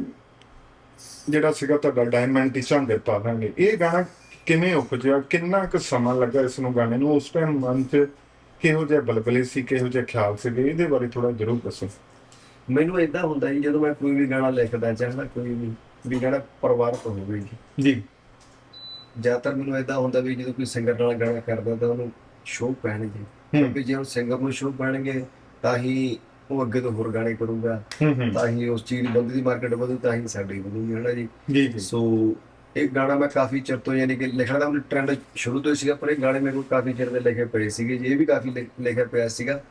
B: ਜਿਹੜਾ ਸੀਗਾ ਤੁਹਾਡਾ ਡਾਇਮੰਡ ਦੀ ਝਾਂਗੇ ਪਾ ਦਾਂਗੇ ਇਹ ਗਾਣਾ ਕਿਵੇਂ ਉਪਜਿਆ? ਕਿੰਨਾ ਕੁ ਸਮਾਂ ਲੱਗਾ ਇਸ ਨੂੰ ਗਾਣੇ ਨੂੰ? ਉਸ ਟਾਈਮ ਮਨ 'ਚ ਕਿਹੋ ਜਿਹਾ ਬਲਬਲੇ ਸੀ ਕਿਹੋ ਜਿਹਾ ਖਿਆਲ ਸੀਗੇ? ਇਹਦੇ ਬਾਰੇ ਥੋੜਾ ਜ਼ਰੂਰ ਦੱਸੋ।
A: ਮੈਨੂੰ ਇਦਾਂ ਹੁੰਦਾ ਜੀ ਜਦੋਂ ਮੈਂ ਕੋਈ ਵੀ ਗਾਣਾ ਲਿਖਦਾ ਚਾਹਣਾ ਕੋਈ ਵੀ ਵੀ ਗਾਣਾ ਪਰਿਵਾਰਕ ਹੋਵੇ ਜੀ।
B: ਜੀ।
A: ਜ਼ਿਆਦਾਤਰ ਮੈਨੂੰ ਇਦਾਂ ਹੁੰਦਾ ਵੀ ਜਦੋਂ ਕੋਈ ਸਿੰਗਰ ਨਾਲ ਗਾਣਾ ਕਰਦਾ ਤਾਂ ਉਹਨੂੰ ਸ਼ੋਅ ਪੈਣਗੇ।
B: ਹੂੰ।
A: ਕਿਉਂਕਿ ਜੇ ਉਹ ਸਿੰਗਰ ਨੂੰ ਸ਼ੋਅ ਪੈਣਗੇ ਤਾਂ ਹੀ ਉਹ ਅੱਗੇ ਤੋਂ ਹੋਰ ਗਾਣੇ ਕਰੂਗਾ। ਤਾਂ ਹੀ ਉਸ ਚੀਜ਼ ਦੀ ਬੰਦੇ ਦੀ ਮਾਰਕੀਟ ਵਧੂ ਤਾਂ ਹੀ ਸਾਡੀ ਜੀ?
B: ਜੀ ਜੀ।
A: ਸੋ ਇਹ ਗਾਣਾ ਮੈਂ ਕਾਫੀ ਚਿਰ ਤੋਂ ਯਾਨੀ ਕਿ ਲਿਖਣ ਦਾ ਟ੍ਰੈਂਡ ਸ਼ੁਰੂ ਤੋਂ ਹੀ ਸੀਗਾ ਪਰ ਇਹ ਗਾਣੇ ਮੇਰੇ ਕੋਲ ਕਾਫੀ ਚਿਰ ਦੇ ਲਿਖੇ ਪਏ ਸੀਗੇ ਜੀ ਇਹ ਵੀ ਕਾਫੀ ਲਿਖ- ਲਿਖਿਆ ਪਿਆ ਸੀਗਾ।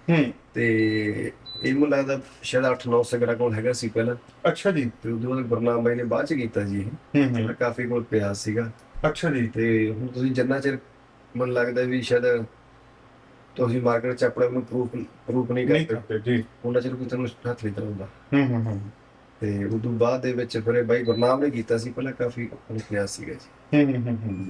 A: ਤੇ ਇਹ ਮੈਨੂੰ ਲੱਗਦਾ ਸ਼ਾਇਦ 8-9 ਸਿੰਗਰਾਂ ਕੋਲ ਹੈਗਾ ਸੀ ਪਹਿਲਾਂ।
B: ਅੱਛਾ ਜੀ।
A: ਤੇ ਉਦੋਂ ਬਾਅਦ ਗੁਰਨਾਮ ਬਾਈ ਨੇ ਬਾਅਦ ਚ ਕੀਤਾ ਜੀ ਇਹ।
B: ਹੂੰ ਹੂੰ।
A: ਮੇਰਾ ਕਾਫੀ ਕੋਲ ਪਿਆ ਸੀਗਾ।
B: ਅੱਛਾ ਜੀ।
A: ਤੇ ਹੁਣ ਤੁਸੀਂ ਜਿੰਨਾ ਚਿਰ ਮੈਨੂੰ ਲੱਗਦਾ ਵੀ ਸ਼ਾਇਦ ਤੁਸੀਂ ਮਾਰਕੀਟ ਚ ਆਪਣੇ ਨੂੰ ਪ੍ਰੂਫ ਪ੍ਰੂਫ ਨਹੀਂ
B: ਕਰਦੇ। ਜੀ।
A: ਉਹਨਾਂ ਚਿਰ ਕੋਈ ਤੁਹਾਨੂੰ ਹੱਥ ਨਹੀਂ ਲਾਉਂਦਾ
B: ਹੂੰ ਹੂੰ ਹੂੰ।
A: ਤੇ ਉਦੋਂ ਬਾਅਦ ਦੇ ਵਿੱਚ ਫਿਰ ਇਹ ਬਾਈ ਗੁਰਨਾਮ ਨੇ ਕੀਤਾ ਸੀ ਪਹਿਲਾਂ ਕਾਫੀ ਪਿਆ ਸੀਗਾ ਜੀ।
B: ਹੂੰ ਹੂੰ ਹੂੰ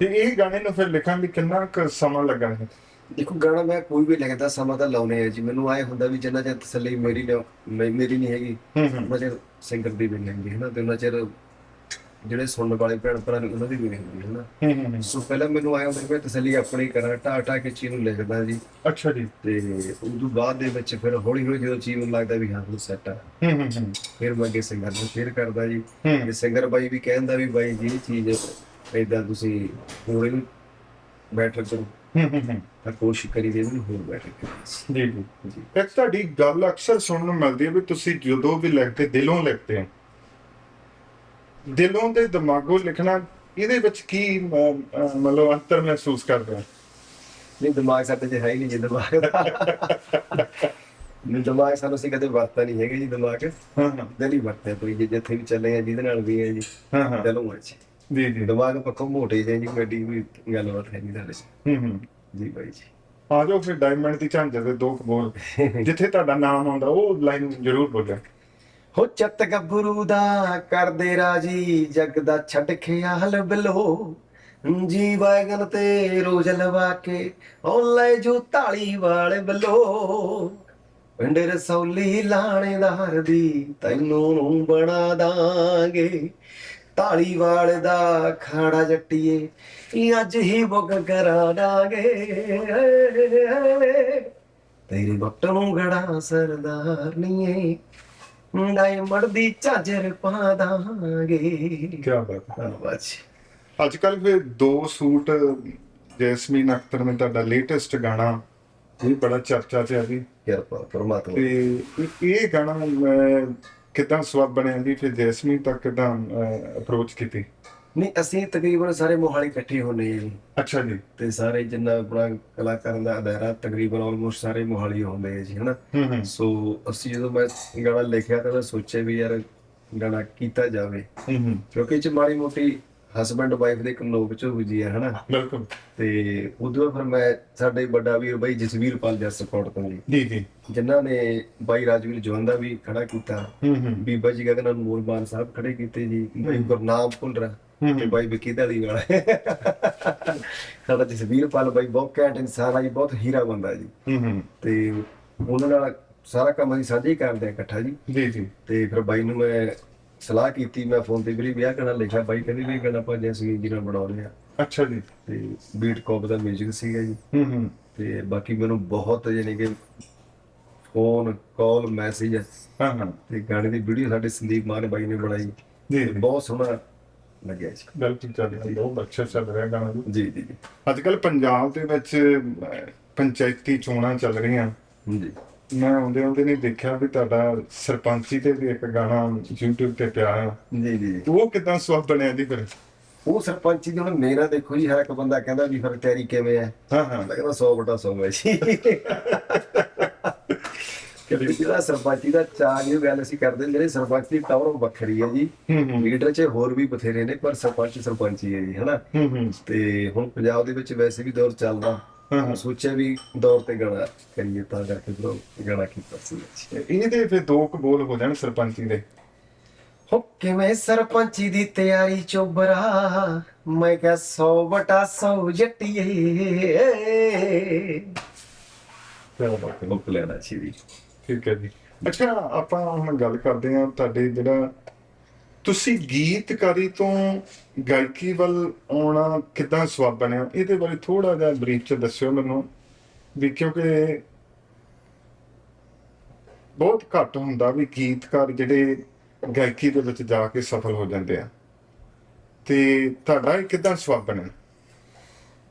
B: ਤੇ ਇਹ ਗਾਣੇ ਨੂੰ ਫਿਰ ਲਿਖਣ ਲਈ ਕਿੰਨਾ ਕੁ ਸਮਾਂ ਲੱਗਾ ਹੈ?
A: ਦੇਖੋ ਗਾਣਾ ਮੈਂ ਕੋਈ ਵੀ ਲਿਖਦਾ ਸਮਾਂ ਤਾਂ ਲਾਉਣੇ ਆ ਜੀ। ਮੈਨੂੰ ਆਏ ਹੁੰਦਾ ਵੀ ਜਿੰਨਾ ਚਿਰ ਤਸੱਲੀ ਮੇਰੀ ਮੇਰੀ ਨਹੀਂ ਹੈਗੀ ਚਿਰ ਸਿੰਗਰ ਦੀ ਵੀ ਨਹੀਂ ਹੁੰਦੀ ਹੈ ਨਾ ਤੇ ਉਹਨਾਂ ਚਿਰ ਜਿਹੜੇ ਸੁਣਨ ਵਾਲੇ ਭੈਣ ਭਰਾ ਨੇ ਉਹਨਾਂ ਦੀ ਵੀ ਨਹੀਂ ਹੁੰਦੀ ਹੈ ਨਾ।
B: ਹੂੰ
A: ਸੋ ਪਹਿਲਾਂ ਮੈਨੂੰ ਆਇਆ ਹੁੰਦਾ ਕਿ ਮੈਂ ਤਸੱਲੀ ਆਪਣੀ ਕਰਾਂ ਢਾ ਢਾ ਕੇ ਚੀਜ਼ ਨੂੰ ਲਿਖਦਾ ਜੀ
B: ਅੱਛਾ ਜੀ।
A: ਤੇ ਉਦੋਂ ਬਾਅਦ ਦੇ ਵਿੱਚ ਫਿਰ ਹੌਲੀ ਹੌਲੀ ਜਦੋਂ ਚੀਜ਼ ਨੂੰ ਲੱਗਦਾ ਵੀ ਹਾਂ ਹੁਣ ਸੈੱਟ ਆ।
B: ਹੂੰ ਹੂੰ ਹੂੰ।
A: ਫਿਰ ਮੈਂ ਅੱਗੇ ਸਿੰਗਰ ਨੂੰ ਸ਼ੇਅਰ ਕਰਦਾ ਜੀ। ਇਹ ਸਿੰਗਰ ਬਾਈ ਵੀ ਕਹਿੰਦਾ ਵੀ ਬਾਈ ਜੀ ਇਹ ਚੀਜ਼ ਏਦਾਂ ਤੁਸੀਂ ਹੋਰ ਇਹਨੂੰ ਬੈਟਰ ਕਰੋ
B: ਹੂੰ ਹੂੰ ਹੂੰ।
A: ਤਾਂ ਕੋਸ਼ਿਸ਼ ਕਰੀ ਦੇ ਇਹਨੂੰ ਹੋਰ ਬੈਟਰ ਕਰੀ
B: ਜੀ ਜੀ।
A: ਜੀ।
B: ਇੱਕ ਤੁਹਾਡੀ ਗੱਲ ਅਕਸਰ ਸੁਣਨ ਨੂੰ ਮਿਲਦੀ ਹੈ ਵੀ ਤੁਸੀਂ ਜਦੋਂ ਵੀ ਲਿਖਦੇ ਦਿਲੋਂ ਲਿਖਦੇ ਹੋ। ਦਿਲੋਂ ਤੇ ਦਿਮਾਗੋਂ ਲਿਖਣਾ ਇਹਦੇ ਵਿੱਚ ਕੀ ਮਤਲਬ ਅੰਤਰ ਮਹਿਸੂਸ ਕਰਦੇ ਹੋ
A: ਨਹੀਂ ਦਿਮਾਗ ਸਾਡੇ 'ਚ ਹੈ ਹੀ ਨਹੀਂ ਜੀ ਦਿਮਾਗ ਨਹੀਂ ਦਿਮਾਗ ਸਾਨੂੰ ਅਸੀਂ ਕਦੇ ਵਰਤਾ ਨਹੀਂ ਹੈਗੇ ਜੀ ਦਿਮਾਗ।
B: ਹਾਂ ਹਾਂ।
A: ਦਿਲ ਹੀ ਵਰਤਿਆ ਕੋਈ ਜੀ ਜਿੱਥੇ ਵੀ ਚੱਲੇ ਆ ਜਿਹਦੇ ਨਾਲ ਵੀ ਹੈ ਜੀ।
B: ਹਾਂ ਹਾਂ।
A: ਦਿਲੋਂ ਹੈ ਜੀ।
B: ਜੀ ਜੀ।
A: ਦਿਮਾਗ ਪੱਕੋਂ ਮੋਟੇ ਜਿਹੇ ਜੀ ਗੱਡੀ ਵੀ ਗੱਲਬਾਤ ਹੈ ਨਹੀਂ ਸਾਡੇ।
B: ਹੂੰ ਹੂੰ।
A: ਜੀ ਬਾਈ ਜੀ।
B: ਆ ਜਾਓ ਫਿਰ ਡਾਇਮੰਡ ਦੀ ਝਾਂਜਰ ਦੇ ਦੋ ਬੋਲ ਜਿੱਥੇ ਤੁਹਾਡਾ ਨਾਮ ਆਉਂਦਾ ਉਹ ਲਾਈਨ ਜ਼ਰੂਰ ਬੋਲਿਆ
A: ਹੋ ਚੱਤ ਗੱਭਰੂ ਦਾ ਕਰਦੇ ਰਾਜੀ, ਜਗ ਦਾ ਛੱਡ ਖਿਆਲ ਬਿਲੋ। ਜੀ ਵੈਗਨ ਤੇ ਰੋਜ਼ ਲਵਾ ਕੇ ਉਹ ਲੈ ਜੋ ਵਾਲੇ ਬਲੋ। ਪਿੰਡ ਰਸੌਲੀ ਲਾਣੇਦਾਰ ਦੀ ਤੈਨੂੰ ਨੂੰ ਬਣਾ ਦਾਂਗੇ। ਢਾਲੀ ਵਾਲੇ ਦਾ ਖਾੜਾ ਜੱਟੀਏ, ਅੱਜ ਹੀ ਬੁੱਕ ਕਰਾ ਦਾਂਗੇ। ਤੇਰੇ ਬੱਟ ਨੂੰ ਗੜਾ ਸਰਦਾਰ ਨੀਏ ਡਾਇਮੰਡ ਦੀ ਝਾਂਜਰ ਪਾ ਦਾਂਗੇ
B: ਕੀ ਬਾਤ ਹੈ।
A: ਧੰਨਵਾਦ ਜੀ।
B: ਅੱਜ ਕੱਲ ਫਿਰ ਦੋ ਸੂਟ ਜੈਸਮੀਨ ਅਖਤਰ ਨੇ ਤੁਹਾਡਾ ਲੇਟੈਸਟ ਗਾਣਾ ਇਹ ਬੜਾ ਚਰਚਾ 'ਚ ਹੈ ਜੀ।
A: ਕਿਰਪਾ ਪਰਮਾਤਮਾ
B: ਤੇ ਇਹ- ਇਹ ਗਾਣਾ ਕਿੱਦਾਂ ਸਵਾਦ ਬਣਿਆ ਜੀ ਫਿਰ ਜੈਸਮੀਨ ਤੱਕ ਕਿੱਦਾਂ ਅਪਰੋਚ ਕੀਤੀ?
A: ਨਹੀਂ ਅਸੀਂ ਤਕਰੀਬਨ ਸਾਰੇ ਮੋਹਾਲੀ ਇਕੱਠੇ ਹੋਣੇ ਆ ਜੀ।
B: ਅੱਛਾ ਜੀ।
A: ਤੇ ਸਾਰੇ ਜਿੰਨਾ ਆਪਣਾ ਕਲਾਕਾਰਾਂ ਦਾ ਅਦਾਰਾ ਤਕਰੀਬਨ ਆਲਮੋਸਟ ਸਾਰੇ ਮੋਹਾਲੀ ਹੁੰਦੇ ਆ ਜੀ ਹਨਾ?
B: ਹੂੰ ਹੂੰ।
A: ਸੋ ਅਸੀਂ ਜਦੋਂ ਮੈਂ ਗਾਣਾ ਲਿਖਿਆ ਤਾਂ ਮੈਂ ਸੋਚਿਆ ਵੀ ਯਾਰ ਗਾਣਾ ਕੀਤਾ ਜਾਵੇ।
B: ਹੂੰ ਹੂੰ।
A: ਕਿਉਂਕਿ ਇਹ ਚ ਮਾੜੀ ਮੋਟੀ ਹਸਬੰਡ ਵਾਈਫ ਦੇ ਨੋਕ ਝੋਕ ਜੀ ਆ ਹਨਾ?
B: ਬਿਲਕੁਲ।
A: ਤੇ ਉਦੋਂ ਫਿਰ ਮੈਂ ਸਾਡੇ ਵੱਡਾ ਵੀਰ ਬਾਈ ਜਸਵੀਰ ਪਾਲ ਜੱਟ ਸਪੋਰਟ ਤੋਂ ਜੀ।
B: ਜੀ ਜੀ।
A: ਜਿਨ੍ਹਾਂ ਨੇ ਬਾਈ ਰਾਜਵੀਰ ਜਵੰਦਾ ਦਾ ਵੀ ਖੜਾ ਕੀਤਾ।
B: ਹੂੰ ਹੂੰ।
A: ਬੀਬਾ ਜੀ ਗਗਨ ਅਨਮੋਲ ਮਾਨ ਸਾਹਿਬ ਖੜੇ ਕੀਤੇ ਜੀ। ਬਾਈ ਗੁਰਨਾਮ ਭੁੱਲਰਾ।
B: ਹੂੰ
A: ਤੇ ਬਾਈ ਵਿੱਕੀ ਢਾਲੀ ਵਾਲਾ ਸਾਡਾ ਜਸਵੀਰ ਪਾਲ ਬਾਈ ਬਹੁਤ ਘੈਂਟ ਇਨਸਾਨ ਆ ਜੀ ਬਹੁਤ ਹੀਰਾ ਬੰਦਾ ਜੀ।
B: ਹੂੰ
A: ਤੇ ਉਹਨਾਂ ਨਾਲ ਸਾਰਾ ਕੰਮ ਅਸੀਂ ਸਾਂਝੇ ਕਰਦੇ ਆ ਇਕੱਠਾ ਜੀ।
B: ਜੀ ਜੀ।
A: ਤੇ ਫਿਰ ਬਾਈ ਨੂੰ ਮੈਂ ਸਲਾਹ ਕੀਤੀ ਮੈਂ ਫੋਨ ਤੇ ਵੀ ਵਿਆਹ ਗਾਣਾ ਲਿਖਿਆ ਬਾਈ ਕਹਿੰਦੇ ਵੀ ਗਾਣਾ ਆਪਾਂ ਜੈਸਮੀਨ ਜੀ ਨਾਲ ਬਣਾਉਂਦੇ ਆ
B: ਅੱਛਾ ਜੀ।
A: ਤੇ ਬੀਟ ਕੌਪ ਦਾ 뮤직 ਸੀਗਾ ਜੀ।
B: ਹੂੰ ਹੂੰ।
A: ਤੇ ਬਾਕੀ ਮੈਨੂੰ ਬਹੁਤ ਯਾਨੀ ਕਿ ਫੋਨ ਕਾਲ ਮੈਸੇਜ
B: ਹਾਂ ਹਾਂ।
A: ਤੇ ਗਾਣੇ ਦੀ ਵੀਡੀਓ ਸਾਡੇ ਸੰਦੀਪ ਮਾਨ ਬਾਈ ਨੇ ਬਣਾਈ।
B: ਜੀ।
A: ਬਹੁਤ ਸੋਹਣਾ ਲੱਗਿਆ ਜੀ
B: ਬਿਲਕੁਲ ਚੱਲ ਰਿਹਾ ਬਹੁਤ ਅੱਛਾ ਚੱਲ ਰਿਹਾ ਗਾਣਾ ਜੀ।
A: ਜੀ ਜੀ ਜੀ।
B: ਅੱਜ ਕੱਲ ਪੰਜਾਬ ਦੇ ਵਿੱਚ ਅਹ, ਪੰਚਾਇਤੀ ਚੋਣਾਂ ਚੱਲ ਰਹੀਆਂ।
A: ਜੀ।
B: ਮੈਂ ਆਉਂਦੇ ਆਉਂਦੇ ਨੇ ਦੇਖਿਆ ਵੀ ਤੁਹਾਡਾ ਸਰਪੰਚੀ ਤੇ ਵੀ ਇੱਕ ਗਾਣਾ YouTube ਤੇ ਪਿਆ ਆ।
A: ਜੀ ਜੀ
B: ਉਹ ਕਿਦਾਂ ਸਵਾਦ ਬਣਿਆ ਜੀ ਫਿਰ?
A: ਉਹ ਸਰਪੰਚੀ ਦੀ ਹੁਣ ਮੇਰਾ ਦੇਖੋ ਜੀ ਹਰ ਇੱਕ ਬੰਦਾ ਕਹਿੰਦਾ ਵੀ ਫਿਰ ਤਿਆਰੀ ਕਿਵੇਂ ਹੈ?
B: ਹਾਂ ਹਾਂ।
A: ਕਹਿੰਦਾ 100 ਬਟਾ 100 ਹੈ ਜੀ ਕਿ ਜਿਹੜਾ ਸਰਪੰਚੀ ਦਾ ਚਾਹ ਦੀ ਗੱਲ ਅਸੀਂ ਕਰਦੇ ਜਿਹੜੇ ਸਰਪੰਚ ਦੀ ਟਾਵਰ ਵੱਖਰੀ ਹੈ ਜੀ। ਲੀਡਰ 'ਚ ਹੋਰ ਵੀ ਬਥੇਰੇ ਨੇ ਪਰ ਸਰਪੰਚ ਸਰਪੰਚੀ ਹੈ ਜੀ ਹਨਾ? ਤੇ ਹੁਣ ਪੰਜਾਬ ਦੇ ਵਿੱਚ ਵੈਸੇ ਵੀ ਦੌਰ ਚੱਲਦਾ। ਸੋਚਿਆ ਵੀ ਦੌਰ ਤੇ ਗਾਣਾ ਕਰੀਏ ਤਾਂ ਕਰਕੇ ਫਿਰ ਉਹ ਗਾਣਾ ਕੀਤਾ ਸੀ। ਜੀ।
B: ਇਹਦੇ ਫਿਰ ਦੋ ਕੁ ਬੋਲ ਹੋ ਜਾਣ ਸਰਪੰਚੀ ਦੇ।
A: ਹੋ ਕਿਵੇਂ ਸਰਪੰਚੀ ਦੀ ਤਿਆਰੀ ਚੋਬਰਾ ਮੈਂ ਕਿਹਾ 100 ਬਟਾ 100 ਜੱਟੀਏ
B: ਚਲੋ ਬਾਕੀ
A: ਮੁੱਕ ਲੈਣਾ ਵੀ
B: ਠੀਕ ਹੈ ਜੀ। ਅੱਛਾ ਆਪਾਂ ਹੁਣ ਗੱਲ ਕਰਦੇ ਹਾਂ ਤੁਹਾਡੇ ਜਿਹੜਾ ਤੁਸੀਂ ਗੀਤਕਾਰੀ ਤੋਂ ਗਾਇਕੀ ਵੱਲ ਆਉਣਾ ਕਿਦਾਂ ਸਵਾਬ ਬਣਿਆ? ਇਹਦੇ ਬਾਰੇ ਥੋੜਾ ਜਿਹਾ ਬਰੀਫ ਚ ਦੱਸਿਓ ਮੈਨੂੰ ਵੀ ਕਿਉਂਕਿ ਬਹੁਤ ਘੱਟ ਹੁੰਦਾ ਵੀ ਗੀਤਕਾਰ ਜਿਹੜੇ ਗਾਇਕੀ ਦੇ ਵਿੱਚ ਜਾ ਕੇ ਸਫਲ ਹੋ ਜਾਂਦੇ ਆ। ਤੇ ਤੁਹਾਡਾ ਇਹ ਕਿਦਾਂ ਸਵਾਬ ਬਣਿਆ?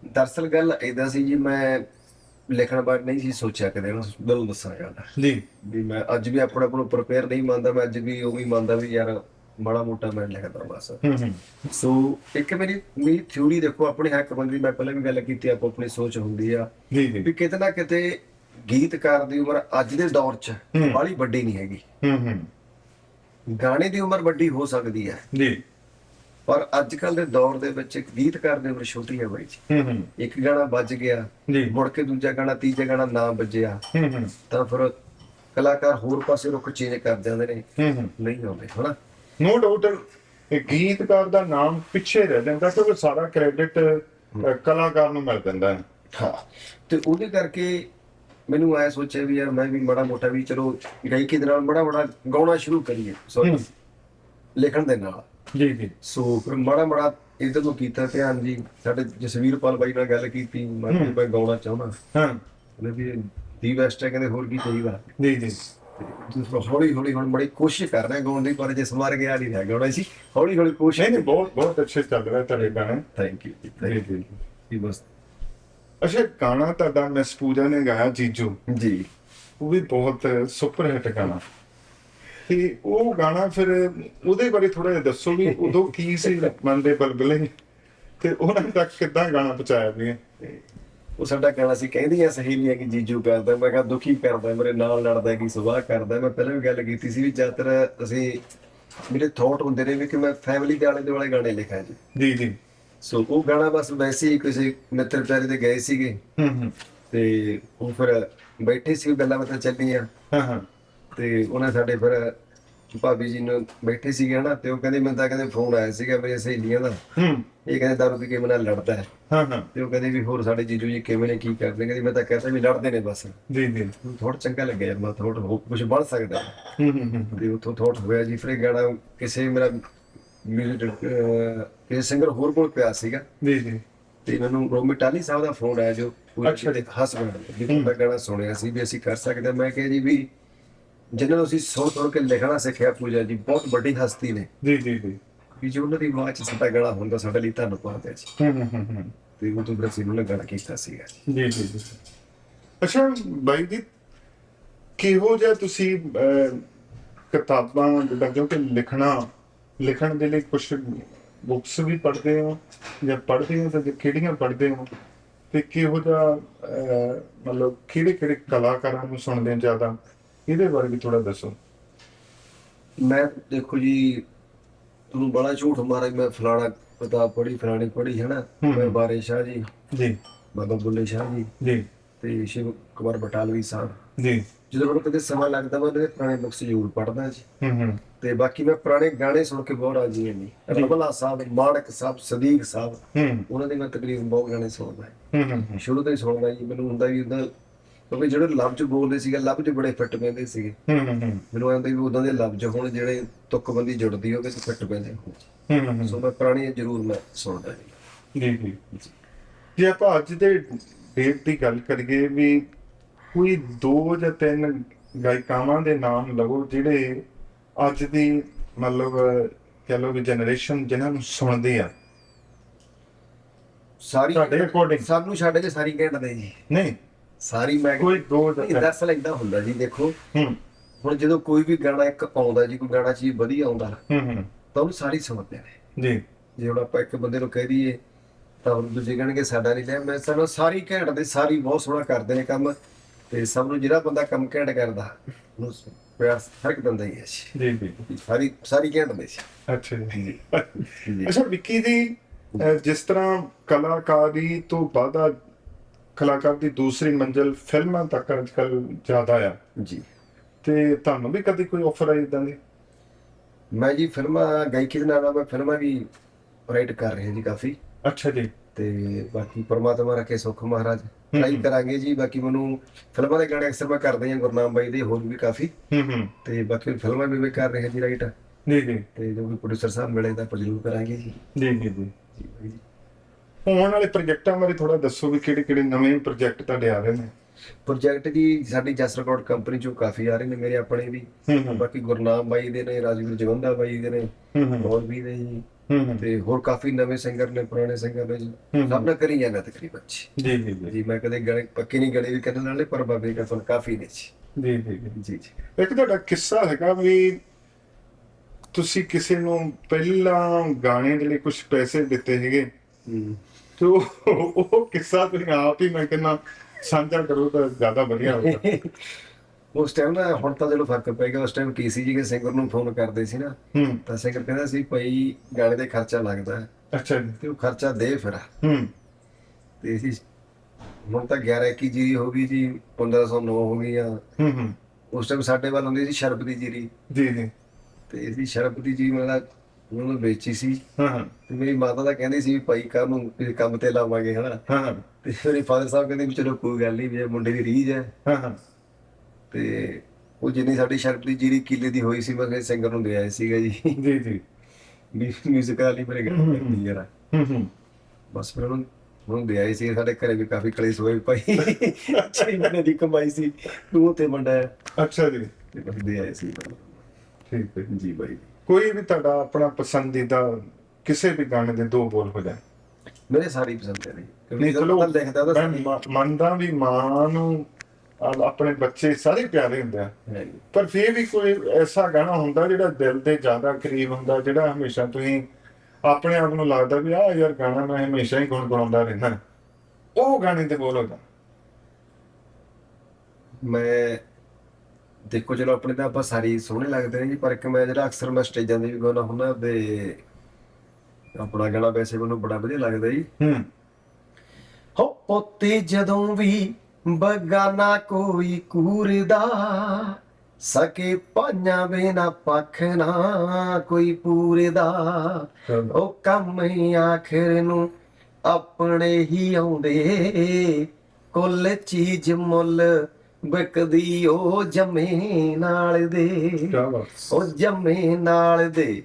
A: ਦਰਸਲ ਗੱਲ ਏਦਾਂ ਸੀ ਜੀ ਮੈਂ ਲਿਖਣ ਬਾਰੇ ਨਹੀਂ ਸੀ ਸੋਚਿਆ ਕਦੇ ਨਾ ਬਿਲਕੁਲ ਦੱਸਾਂ ਗੱਲ।
B: ਜੀ।
A: ਵੀ ਮੈਂ ਅੱਜ ਵੀ ਆਪਣੇ ਆਪ ਨੂੰ ਪ੍ਰਪੇਅਰ ਨਹੀਂ ਮੰਨਦਾ ਮੈਂ ਅੱਜ ਵੀ ਉਹ ਵੀ ਮੰਨਦਾ ਵੀ ਯਾਰ ਮਾੜਾ ਮੋਟਾ ਮੈਂ ਲਿਖਦਾ ਬਸ।
B: ਹੂੰ ਹੂੰ।
A: ਸੋ ਇੱਕ ਮੇਰੀ ਮੇਰੀ ਥਿਊਰੀ ਦੇਖੋ ਆਪਣੇ ਹੱਕ ਬੰਦੀ ਮੈਂ ਪਹਿਲਾਂ ਵੀ ਗੱਲ ਕੀਤੀ ਆਪੋ ਆਪਣੀ ਸੋਚ ਹੁੰਦੀ ਆ।
B: ਜੀ ਜੀ।
A: ਵੀ ਕਿਤੇ ਨਾ ਕਿਤੇ ਗੀਤਕਾਰ ਦੀ ਉਮਰ ਅੱਜ ਦੇ ਦੌਰ 'ਚ
B: ਹੂੰ।
A: ਬਾਹਲੀ ਵੱਡੀ ਨਹੀਂ ਹੈਗੀ।
B: ਹੂੰ ਹੂੰ।
A: ਗਾਣੇ ਦੀ ਉਮਰ ਵੱਡੀ ਹੋ ਸਕਦੀ ਹੈ।
B: ਜੀ।
A: ਪਰ ਅੱਜ ਕੱਲ ਦੇ ਦੌਰ ਦੇ ਵਿੱਚ ਇੱਕ ਗੀਤਕਾਰ ਦੀ ਉਮਰ ਛੋਟੀ ਹੈ ਬਾਈ ਜੀ।
B: ਹੂੰ ਹੂੰ।
A: ਇੱਕ ਗਾਣਾ ਵੱਜ ਗਿਆ
B: ਜੀ।
A: ਮੁੜ ਕੇ ਦੂਜਾ ਗਾਣਾ ਤੀਜਾ ਗਾਣਾ ਨਾ ਵੱਜਿਆ।
B: ਹੂੰ ਹੂੰ।
A: ਤਾਂ ਫਿਰ ਕਲਾਕਾਰ ਹੋਰ ਪਾਸੇ ਰੁਖ ਚੇਂਜ ਕਰ ਜਾਂਦੇ ਨੇ।
B: ਹੂੰ ਹੂੰ।
A: ਨਹੀਂ ਆਉਂਦੇ ਹਨਾ?
B: ਨੋ ਡਾਊਟ ਗੀਤਕਾਰ ਦਾ ਨਾਮ ਪਿੱਛੇ ਰਹਿ ਜਾਂਦਾ ਕਿਉਂਕਿ ਸਾਰਾ ਕ੍ਰੈਡਿਟ ਕਲਾਕਾਰ ਨੂੰ ਮਿਲ ਜਾਂਦਾ ਹੈ।
A: ਹਾਂ। ਤੇ ਉਹਦੇ ਕਰਕੇ ਮੈਨੂੰ ਐ ਸੋਚਿਆ ਵੀ ਯਾਰ ਮੈਂ ਵੀ ਬੜਾ ਮੋਟਾ ਵੀ ਚਲੋ ਗਾਇਕੀ ਦੇ ਨਾਲ ਬੜਾ ਬੜਾ ਗਾਉਣਾ ਸ਼ੁਰੂ ਕਰੀਏ ਸੌਰੀ। ਲਿਖਣ ਦੇ ਨਾਲ।
B: ਜੀ ਜੀ।
A: ਸੋ ਫਿਰ ਮਾੜਾ ਮਾੜਾ ਇਧਰ ਨੂੰ ਕੀਤਾ ਧਿਆਨ ਜੀ ਸਾਡੇ ਜਸਵੀਰ ਪਾਲ ਬਾਈ ਨਾਲ ਗੱਲ ਕੀਤੀ ਮੈਂ ਕਿਹਾ। ਮੈਂ ਗਾਉਣਾ ਚਾਹੁੰਦਾ।
B: ਹਾਂ।
A: ਉਹਨੇ ਵੀ ਦੀ ਵੈਸਟ ਹੈ ਕਹਿੰਦੇ ਹੋਰ ਕੀ ਚਾਹੀਦਾ।
B: ਜੀ ਜੀ।
A: ਤੇ ਫਿਰ ਹੌਲੀ ਹੌਲੀ ਹੁਣ ਬੜੀ ਕੋਸ਼ਿਸ਼ ਕਰ ਰਹੇ ਗਾਉਣ ਦੀ ਪਰ ਜਿਸ ਮਾਰ ਗਿਆ ਨਹੀਂ ਰਿਹਾ ਗਾਉਣਾ ਸੀ ਹੌਲੀ ਹੌਲੀ
B: ਨਹੀਂ
A: ਕੋਸ਼ਿਸ਼
B: ਨਹੀਂ ਬਹੁਤ ਬਹੁਤ ਅੱਛੇ ਚੱਲ ਰਿਹਾ ਤੁਹਾਡੇ ਗਾਣੇ।
A: ਥੈਂਕ ਯੂ
B: ਜੀ
A: ਥੈਂਕ
B: ਜੀ।
A: ਯੂ ਬਸ।
B: ਅੱਛਾ ਗਾਣਾ ਤੁਹਾਡਾ ਮਿਸ ਪੂਜਾ ਨੇ ਗਾਇਆ ਜੀਜੂ।
A: ਜੀ।
B: ਉਹ ਵੀ ਬਹੁਤ ਸੁਪਰ ਹਿੱਟ ਗਾਣਾ। ਤੇ ਉਹ ਗਾਣਾ ਫਿਰ ਉਹਦੇ ਬਾਰੇ ਥੋੜਾ ਜਿਹਾ ਦੱਸੋ ਵੀ ਉਦੋਂ ਕੀ ਸੀ ਮਨ ਦੇ ਬਲਬਲੇ? ਤੇ ਉਹਨਾਂ ਤੱਕ ਕਿੱਦਾਂ ਗਾਣਾ ਪਹੁੰਚਾਇਆ ਵੀ
A: ਉਹ ਸਾਡਾ ਕਹਿਣਾ ਸੀ ਕਹਿੰਦੀਆਂ ਸਹੇਲੀਆਂ ਕਿ ਜੀਜੂ ਕਰਦਾ ਮੈਂ ਕਿਹਾ ਦੁਖੀ ਕਰਦਾ ਮੇਰੇ ਨਾਲ ਲੜਦਾ ਕਿ ਸੁਭਾਅ ਕਰਦਾ ਮੈਂ ਪਹਿਲਾਂ ਵੀ ਗੱਲ ਕੀਤੀ ਸੀ ਵੀ ਜ਼ਿਆਦਾਤਰ ਅਸੀਂ ਮੇਰੇ ਥਾਟ ਹੁੰਦੇ ਨੇ ਵੀ ਕਿ ਮੈਂ ਫੈਮਿਲੀ ਦੇ ਆਲੇ ਦੁਆਲੇ ਗਾਣੇ ਲਿਖਾਂ ਜੀ।
B: ਜੀ ਜੀ।
A: ਸੋ ਉਹ ਗਾਣਾ ਬਸ ਵੈਸੇ ਹੀ ਕਿਸੇ ਮਿੱਤਰ ਪਿਆਰੇ ਦੇ ਗਏ ਸੀਗੇ।
B: ਹੂੰ ਹੂੰ।
A: ਤੇ ਉਹ ਫਿਰ ਬੈਠੇ ਸੀ ਗੱਲਾਂ ਬਾਤਾਂ ਚੱਲੀਆਂ।
B: ਹਾਂ ਹਾਂ।
A: ਤੇ ਉਹਨਾਂ ਸਾਡੇ ਫਿਰ ਭਾਬੀ ਜੀ ਨੂੰ ਬੈਠੇ ਸੀਗੇ ਹਨਾ ਤੇ ਉਹ ਕਹਿੰਦੇ ਮੈਨੂੰ ਤਾਂ ਕਹਿੰਦੇ ਫੋਨ ਆਇਆ ਸੀਗਾ ਮੇਰੀ ਸਹੇਲੀਆਂ ਦਾ।
B: ਹੂੰ।
A: ਇਹ ਕਹਿੰਦੇ ਦਾਰੂ ਪੀ ਕੇ ਮੇਰੇ ਨਾਲ ਲੜਦਾ ਹੈ।
B: ਹਾਂ ਹਾਂ।
A: ਤੇ ਉਹ ਕਹਿੰਦੇ ਵੀ ਹੋਰ ਸਾਡੇ ਜੀਜੂ ਜੀ ਕਿਵੇਂ ਨੇ ਕੀ ਕਰਦੇ ਕਹਿੰਦੀ ਮੈਂ ਤਾਂ ਕਹਿੰਦਾ ਵੀ ਲੜਦੇ ਨੇ ਬਸ।
B: ਜੀ ਜੀ।
A: ਥੋੜਾ ਚੰਗਾ ਲੱਗਿਆ ਯਾਰ ਮੈਂ ਥੋੜਾ ਕੁਝ ਬਣ ਸਕਦਾ।
B: ਹੂੰ ਹੂੰ ਹੂੰ
A: ਤੇ ਉੱਥੋਂ ਥੋੜਾ ਹੋਇਆ ਜੀ ਫਿਰ ਇਹ ਗਾਣਾ ਕਿਸੇ ਮੇਰਾ ਮਿਊਜ਼ਿਕ ਕਿਸੇ ਸਿੰਗਰ ਹੋਰ ਕੋਲ ਪਿਆ ਸੀਗਾ।
B: ਜੀ ਜੀ।
A: ਤੇ ਮੈਨੂੰ ਰੋਮੀ ਟਾਲੀ ਸਾਹਿਬ ਦਾ ਫੋਨ ਆਇਆ ਜੋ
B: ਅੱਛਾ
A: ਹਸਬੰਡ ਵੀ ਤੁਹਾਡਾ ਗਾਣਾ ਸੁਣਿਆ ਸੀ ਵੀ ਅਸੀਂ ਕਰ ਸਕਦੇ ਹਾਂ। ਮੈਂ ਕਿਹਾ ਜੀ ਵੀ ਜਿਨ੍ਹਾਂ ਨੂੰ ਅਸੀਂ ਸੌ ਤੋੜ ਕੇ ਲਿਖਣਾ ਸਿੱਖਿਆ ਪੂਜਾ ਜੀ ਬਹੁਤ ਵੱਡੀ ਹਸਤੀ ਨੇ।
B: ਜੀ ਜੀ ਜੀ।
A: ਵੀ ਜੋ ਉਹਨਾਂ ਦੀ ਆਵਾਜ਼ 'ਚ ਸਾਡਾ ਹੁੰਦਾ ਸਾਡੇ ਲਈ ਧੰਨਵਾਦ ਹੈ ਜੀ।
B: ਹੂੰ ਹੂੰ ਹੂੰ
A: ਤੇ ਉਹ ਤੋਂ ਉਹਨਾਂ ਨੇ ਗਾਣਾ ਕੀਤਾ ਸੀਗਾ। ਜੀ
B: ਜੀ ਜੀ। ਅੱਛਾ ਬਾਈ ਜੀ ਕਿਹੋ ਜਿਹਾ ਤੁਸੀਂ ਕਿਤਾਬਾਂ ਜਿੱਦਾਂ ਕਿਉਂਕਿ ਲਿਖਣਾ ਲਿਖਣ ਦੇ ਲਈ ਕੁਝ ਬੁੱਕਸ ਵੀ ਪੜ੍ਹਦੇ ਹੋ ਜਾਂ ਪੜ੍ਹਦੇ ਹੋ ਤਾਂ ਕਿਹੜੀਆਂ ਪੜ੍ਹਦੇ ਹੋ? ਤੇ ਕਿਹੋ ਜਿਹਾ ਮਤਲਬ ਕਿਹੜੇ ਕਿਹੜੇ ਕਲਾਕਾਰਾਂ ਨੂੰ ਸੁਣਦੇ ਹੋ ਜ਼ਿਆਦਾ? ਇਹਦੇ ਬਾਰੇ ਵੀ ਥੋੜਾ ਦੱਸੋ।
A: ਮੈਂ ਦੇਖੋ ਜੀ ਤੁਹਾਨੂੰ ਬੜਾ ਝੂਠ ਮਾਰਾ ਮੈਂ ਫਲਾਣਾ ਕਿਤਾਬ ਪੜ੍ਹੀ ਫਲਾਣੀ ਪੜ੍ਹੀ ਹੈ ਨਾ। ਮੈਂ ਬਾਰੇ ਸ਼ਾਹ ਜੀ
B: ਜੀ।
A: ਬਾਬਾ ਬੁੱਲੇ ਸ਼ਾਹ ਜੀ
B: ਜੀ।
A: ਤੇ ਸ਼ਿਵ ਕੁਮਾਰ ਬਟਾਲਵੀ ਸਾਹਿਬ।
B: ਜੀ।
A: ਜਦੋਂ ਮੈਨੂੰ ਕਦੇ ਸਮਾਂ ਲੱਗਦਾ ਮੈਂ ਉਹਨਾਂ ਦੇ ਪੁਰਾਣੇ ਬੁੱਕਸ ਜ਼ਰੂਰ ਪੜ੍ਹਦਾ ਜੀ।
B: ਹੂੰ ਹੂੰ।
A: ਤੇ ਬਾਕੀ ਮੈਂ ਪੁਰਾਣੇ ਗਾਣੇ ਸੁਣ ਕੇ ਬਹੁਤ ਰਾਜੀ ਹਾਂ ਜੀ। ਰਮਲਾ ਸਾਹਿਬ ਮਾਨਕ ਸਾਹਿਬ ਸਦੀਕ ਸਾਹਿਬ ਉਹਨਾਂ ਦੇ ਮੈਂ ਤਕਰੀਬਨ ਬਹੁਤ ਗਾਣੇ ਸੁਣਦਾ
B: ਹੂੰ ਹੂੰ।
A: ਸ਼ੁਰੂ ਤੋਂ ਹੀ ਸੁਣਦਾ ਜੀ। ਮੈਨੂੰ ਹੁੰਦਾ ਵੀ ਉਹਦਾ ਕਿਉਂਕਿ ਜਿਹੜੇ ਲਫ਼ਜ਼ ਬੋਲਦੇ ਸੀਗੇ ਲਫ਼ਜ਼ ਬੜੇ ਫਿੱਟ ਪੈਂਦੇ ਸੀਗੇ।
B: ਹੂੰ ਹੂੰ ਹੂੰ।
A: ਮੈਨੂੰ ਆਉਂਦਾ ਵੀ ਉਦਾਂ ਦੇ ਲਫ਼ਜ਼ ਹੁਣ ਜਿਹੜੇ ਤੁਕਬੰਦੀ ਜੁੜਦੀ ਹੋਵੇ ਤੇ ਫਿੱਟ ਪੈਂਦੇ।
B: ਹੂੰ ਹੂੰ
A: ਸੋ ਮੈਂ ਪੁਰਾਣੀ ਜ਼ਰੂਰ ਮੈਂ ਸੁਣਦਾ ਜੀ।
B: ਜੀ ਜੀ। ਜੇ ਆਪਾਂ ਅੱਜ ਦੇ ਡੇਟ ਦੀ ਗੱਲ ਕਰੀਏ ਵੀ ਕੋਈ ਦੋ ਜਾਂ ਤਿੰਨ ਗਾਇਕਾਵਾਂ ਦੇ ਨਾਮ ਲਵੋ ਜਿਹੜੇ ਅੱਜ ਦੀ ਮਤਲਬ ਕਹ ਲਓ ਵੀ ਜਨਰੇਸ਼ਨ ਜਿਨ੍ਹਾਂ ਨੂੰ ਸੁਣਦੇ ਆ।
A: ਸਾਰੀ
B: ਤੁਹਾਡੇ according?
A: ਸਾਨੂੰ ਛੱਡ ਕੇ ਸਾਰੀ ਘੈਂਟ ਦੇ ਜੀ।
B: ਨਹੀਂ।
A: ਸਾਰੀ ਮੈਂ
B: ਕੋਈ ਦੋ
A: ਨਹੀਂ, ਦਰਅਸਲ ਏਦਾਂ ਹੁੰਦਾ ਜੀ ਦੇਖੋ।
B: ਹੂੰ।
A: ਹੁਣ ਜਦੋਂ ਕੋਈ ਵੀ ਗਾਣਾ ਇੱਕ ਆਉਂਦਾ ਜੀ ਕੋਈ ਗਾਣਾ ਚੀਜ਼ ਵਧੀਆ ਆਉਂਦਾ
B: ਹੂੰ ਹੂੰ।
A: ਤਾਂ ਉਹਨੂੰ ਸਾਰੀ ਸੁਣਦੇ ਨੇ।
B: ਜੀ।
A: ਜੇ ਹੁਣ ਆਪਾਂ ਇੱਕ ਬੰਦੇ ਨੂੰ ਕਹਿ ਦਈਏ ਤਾਂ ਹੁਣ ਦੂਜੇ ਕਹਿਣਗੇ ਸਾਡਾ ਨਹੀਂ ਲਿਆ ਮੈਂ ਸਾਨੂੰ ਸਾਰੀ ਘੈਂਟ ਦੇ ਸਾਰੀ ਬਹੁਤ ਸੋਹਣਾ ਕਰਦੇ ਨੇ ਕੰਮ ਤੇ ਸਭ ਨੂੰ ਜਿਹੜਾ ਬੰਦਾ ਕੰਮ ਘੈਂਟ ਕਰਦਾ ਉਹਨੂੰ ਪਿਆਰ ਫ਼ਰਕ ਦਿੰਦਾ ਹੀ ਹੈ ਜੀ।
B: ਜੀ ਜੀ।
A: ਸਾਰੀ ਸਾਰੀ ਘੈਂਟ ਦੇ ਸੀ
B: ਅੱਛਾ ਜੀ। ਅੱਛਾ ਵਿੱਕੀ ਦੀ ਅਹ, ਜਿਸ ਤਰ੍ਹਾਂ ਕਲਾਕਾਰੀ ਤੋਂ ਬਾਅਦ ਕਲਾਕਾਰ ਦੀ ਦੂਸਰੀ ਮੰਜ਼ਿਲ ਫਿਲਮਾਂ ਤੱਕ ਅੱਜਕੱਲ ਜ਼ਿਆਦਾ ਆ।
A: ਜੀ।
B: ਤੇ ਤੁਹਾਨੂੰ ਵੀ ਕਦੀ ਕੋਈ ਆਫਰ ਆਈ ਇਦਾਂ ਦੀ?
A: ਮੈਂ ਜੀ ਫਿਲਮਾਂ ਗਾਇਕੀ ਦੇ ਨਾਲ ਨਾਲ ਮੈਂ ਫਿਲਮਾਂ ਵੀ ਰਾਈਟ ਕਰ ਰਿਹਾ ਜੀ ਕਾਫੀ।
B: ਅੱਛਾ ਜੀ।
A: ਤੇ ਬਾਕੀ ਪਰਮਾਤਮਾ ਰੱਖੇ ਸੁਖ ਮਹਾਰਾਜ। ਟਰਾਈ ਕਰਾਂਗੇ ਜੀ। ਬਾਕੀ ਮੈਨੂੰ ਫਿਲਮਾਂ ਦੇ ਗਾਣੇ ਅਕਸਰ ਮੈਂ ਕਰਦੇ ਹਾਂ ਗੁਰਨਾਮ ਬਾਈ ਦੇ ਹੋਰ ਵੀ ਕਾਫੀ।
B: ਹੂੰ ਹੂੰ।
A: ਤੇ ਬਾਕੀ ਫਿਲਮਾਂ ਵੀ ਮੈਂ ਕਰ ਰਿਹਾ ਜੀ ਰਾਈਟ
B: ਜੀ ਜੀ।
A: ਤੇ ਜੋ ਵੀ ਪ੍ਰੋਡਿਊਸਰ ਸਾਹਿਬ ਮਿਲੇ ਤਾਂ ਜ਼ਰੂਰ ਕਰਾਂਗੇ ਜੀ।
B: ਜੀ ਜੀ ਜੀ।
A: ਜੀ ਬਾਈ ਜੀ।
B: ਹੋਣ ਵਾਲੇ ਪ੍ਰੋਜੈਕਟਾਂ ਬਾਰੇ ਥੋੜਾ ਦੱਸੋ ਵੀ ਕਿਹੜੇ ਕਿਹੜੇ ਨਵੇਂ ਪ੍ਰੋਜੈਕਟ ਤੁਹਾਡੇ ਆ ਰਹੇ ਨੇ?
A: ਪ੍ਰੋਜੈਕਟ ਜੀ ਸਾਡੀ ਜਸ ਰਿਕਾਰਡ ਕੰਪਨੀ ਚੋਂ ਕਾਫੀ ਆ ਰਹੇ ਨੇ ਮੇਰੇ ਆਪਣੇ ਵੀ। ਬਾਕੀ ਗੁਰਨਾਮ ਬਾਈ ਦੇ ਨੇ ਰਾਜਵੀਰ ਜਵੰਦਾ ਬਾਈ ਦੇ ਨੇ ਹੋਰ ਵੀ ਨੇ ਜੀ। ਤੇ ਹੋਰ ਕਾਫੀ ਨਵੇਂ ਸਿੰਗਰ ਨੇ ਪੁਰਾਣੇ ਸਿੰਗਰ ਨੇ ਜੀ। ਸਭ ਨਾਲ ਕਰੀ ਜਾਂਦਾ ਤਕਰੀਬਨ ਜੀ।
B: ਜੀ ਜੀ
A: ਮੈਂ ਕਦੇ ਗਲੇ ਪੱਕੇ ਨਹੀਂ ਗਲੇ ਵੀ ਕਰਨ ਵਾਲੇ ਪਰ ਬਾਬੇ ਦਾ ਤੁਹਾਨੂੰ ਕਾਫੀ ਨੇ ਜੀ।
B: ਜੀ ਜੀ ਜੀ।
A: ਜੀ ਜੀ।
B: ਇੱਕ ਤੁਹਾਡਾ ਕਿੱਸਾ ਹੈਗਾ ਵੀ ਤੁਸੀਂ ਕਿਸੇ ਨੂੰ ਪਹਿਲਾਂ ਗਾਣੇ ਦੇ ਲਈ ਕੁਝ ਪੈਸੇ ਦਿੱਤੇ ਹੈਗੇ
A: ਹੂੰ।
B: ਤੇ ਉਹ ਉਹ ਕਿੱਸਾ ਤੁਸੀਂ ਆਪ ਹੀ ਮੈਂ ਕਹਿੰਦਾ ਸਾਂਝਾ ਕਰੋ ਤਾਂ ਜ਼ਿਆਦਾ ਵਧੀਆ ਹੋਵੇਗਾ [LAUGHS]
A: ਉਸ ਟਾਈਮ ਨਾ ਹੁਣ ਤਾਂ ਜਦੋਂ ਫ਼ਰਕ ਪੈ ਗਿਆ ਉਸ ਟਾਈਮ ਕੀਸੀ ਜੀ ਕੇ ਸਿੰਗਰ ਨੂੰ ਫੋਨ ਕਰਦੇ ਸੀ ਨਾ
B: ਹੂੰ।
A: ਤਾਂ ਸਿੰਗਰ ਕਹਿੰਦਾ ਸੀ ਭਾਈ ਗਾਣੇ ਦੇ ਖਰਚਾ ਲੱਗਦਾ ਹੈ
B: ਅੱਛਾ ਜੀ।
A: ਤੇ ਉਹ ਖਰਚਾ ਦੇ ਫਿਰ
B: ਹੂੰ।
A: ਤੇ ਅਸੀਂ ਹੁਣ ਤਾਂ 11 21 ਜੀਰੀ ਹੋ ਗਈ ਜੀ 1509 ਹੋ ਗਈਆਂ।
B: ਹੂੰ ਹੂੰ।
A: ਉਸ ਟਾਈਮ ਸਾਡੇ ਵੱਲ ਹੁੰਦੀ ਸੀ ਸ਼ਰਬ ਦੀ ਜੀਰੀ।
B: ਜੀ ਜੀ।
A: ਤੇ ਅਸੀਂ ਸ਼ਰਬ ਦੀ ਜੀਰੀ ਮਤਲਬ ਉਹਨੂੰ ਵੇਚੀ ਸੀ।
B: ਹਾਂ ਹਾਂ।
A: ਤੇ ਮੇਰੀ ਮਾਤਾ ਤਾਂ ਕਹਿੰਦੀ ਸੀ ਵੀ ਭਾਈ ਕੱਲ ਨੂੰ ਕਿਸੇ ਕੰਮ ਤੇ ਲਾਵਾਂਗੇ ਹਨਾ?
B: ਹਾਂ ਹਾਂ।
A: ਤੇ ਮੇਰੇ ਫਾਦਰ ਸਾਹਿਬ ਕਹਿੰਦੇ ਵੀ ਚਲੋ ਕੋਈ ਗੱਲ ਨਹੀਂ ਵੀ ਇਹ ਮੁੰਡੇ ਦੀ ਰੀਝ ਹੈ।
B: ਹਾਂ ਹਾਂ।
A: ਤੇ ਉਹ ਜਿੰਨੀ ਸਾਡੀ ਦੀ ਜੀਰੀ ਕਿੱਲੇ ਦੀ ਹੋਈ ਸੀ ਮੈਂ ਸਿੰਗਰ ਨੂੰ ਦੇ ਸੀਗਾ ਜੀ।
B: ਜੀ ਜੀ।
A: ਵੀ ਮਿਊਜ਼ਿਕ ਵਾਲੀ ਮੇਰੇ ਗਾਣੇ ਕਰਨੀ ਯਾਰ।
B: ਹੂੰ ਹੂੰ।
A: ਬਸ ਫਿਰ ਉਹਨੂੰ ਉਹਨੂੰ ਦੇ ਆਏ ਸੀ। ਸਾਡੇ ਘਰੇ ਵੀ ਕਾਫੀ ਕਲੇਸ਼ ਹੋਏ ਭਾਈ। ਛੇ ਮਹੀਨੇ ਦੀ ਕਮਾਈ ਸੀ। ਤੂੰ ਤੇ ਮੁੰਡਾ
B: ਅੱਛਾ ਜੀ।
A: ਤੇ ਬਸ ਦੇ ਆਏ ਸੀ
B: ਠੀਕ ਹੈ।
A: ਜੀ ਬਾਈ
B: ਕੋਈ ਵੀ ਤੁਹਾਡਾ ਆਪਣਾ ਪਸੰਦੀਦਾ ਕਿਸੇ ਵੀ ਗਾਣੇ ਦੇ ਦੋ ਬੋਲ ਹੋ ਜਾਣ।
A: ਮੇਰੇ ਸਾਰੇ ਪਸੰਦ ਹੈ ਨਹੀਂ
B: ਚਲੋ
A: ਤਾਂ ਲਿਖਦਾ ਤਾਂ
B: ਮੈਂ ਮ- ਮੰਨਦਾ ਵੀ ਮਾਂ ਨੂੰ ਆ- ਆਪਣੇ ਬੱਚੇ ਸਾਰੇ ਪਿਆਰੇ ਹੁੰਦੇ ਆ।
A: ਨੀ।
B: ਪਰ ਫਿਰ ਵੀ ਕੋਈ ਐਸਾ ਗਾਣਾ ਹੁੰਦਾ ਜਿਹੜਾ ਦਿਲ ਦੇ ਜ਼ਿਆਦਾ ਕਰੀਬ ਹੁੰਦਾ ਜਿਹੜਾ ਹਮੇਸ਼ਾ ਤੁਸੀਂ ਆਪਣੇ ਆਪ ਨੂੰ ਲੱਗਦਾ ਵੀ ਆਹ ਯਾਰ ਗਾਣਾ ਮੈਂ ਹਮੇਸ਼ਾ ਹੀ ਗੁਣਗੁਣਾਉਂਦਾ ਰਹਿੰਦਾ ਉਹ ਗਾਣੇ ਤੇ ਬੋਲ ਹੋ
A: ਮੈਂ ਦੇਖੋ ਚਲੋ ਆਪਣੇ ਤਾਂ ਆਪਾਂ ਸਾਰੇ ਹੀ ਸੋਹਣੇ ਲੱਗਦੇ ਨੇ ਜੀ ਪਰ ਇੱਕ ਮੈਂ ਜਿਹੜਾ ਅਕਸਰ ਮੈਂ ਸਟੇਜਾਂ ਤੇ ਵੀ ਗਾਉਣਾ ਹੁੰਦਾ ਤੇ ਆਪਣਾ ਗਾਣਾ ਵੈਸੇ ਮੈਨੂੰ ਬੜਾ ਵਧੀਆ ਲੱਗਦਾ ਜੀ।
B: ਹੂੰ।
A: ਹੋ ਪੋਤੇ ਜਦੋਂ ਵੀ ਬਗਾਨਾ ਕੋਈ ਕੂਰਦਾ ਸਕੇ ਪਾਈਆਂ ਬਿਨਾ ਪੱਖ ਨਾ ਕੋਈ ਪੂਰਦਾ। ਉਹ ਕੰਮ ਹੀ ਆਖਰ ਨੂੰ ਆਪਣੇ ਹੀ ਆਉਂਦੇ ਕੁੱਲ ਚੀਜ਼ ਮੁੱਲ ਵਿਕਦੀ ਉਹ ਜਮੇ ਨਾਲ ਦੇ। ਉਹ ਜੰਮੇ ਨਾਲ ਦੇ।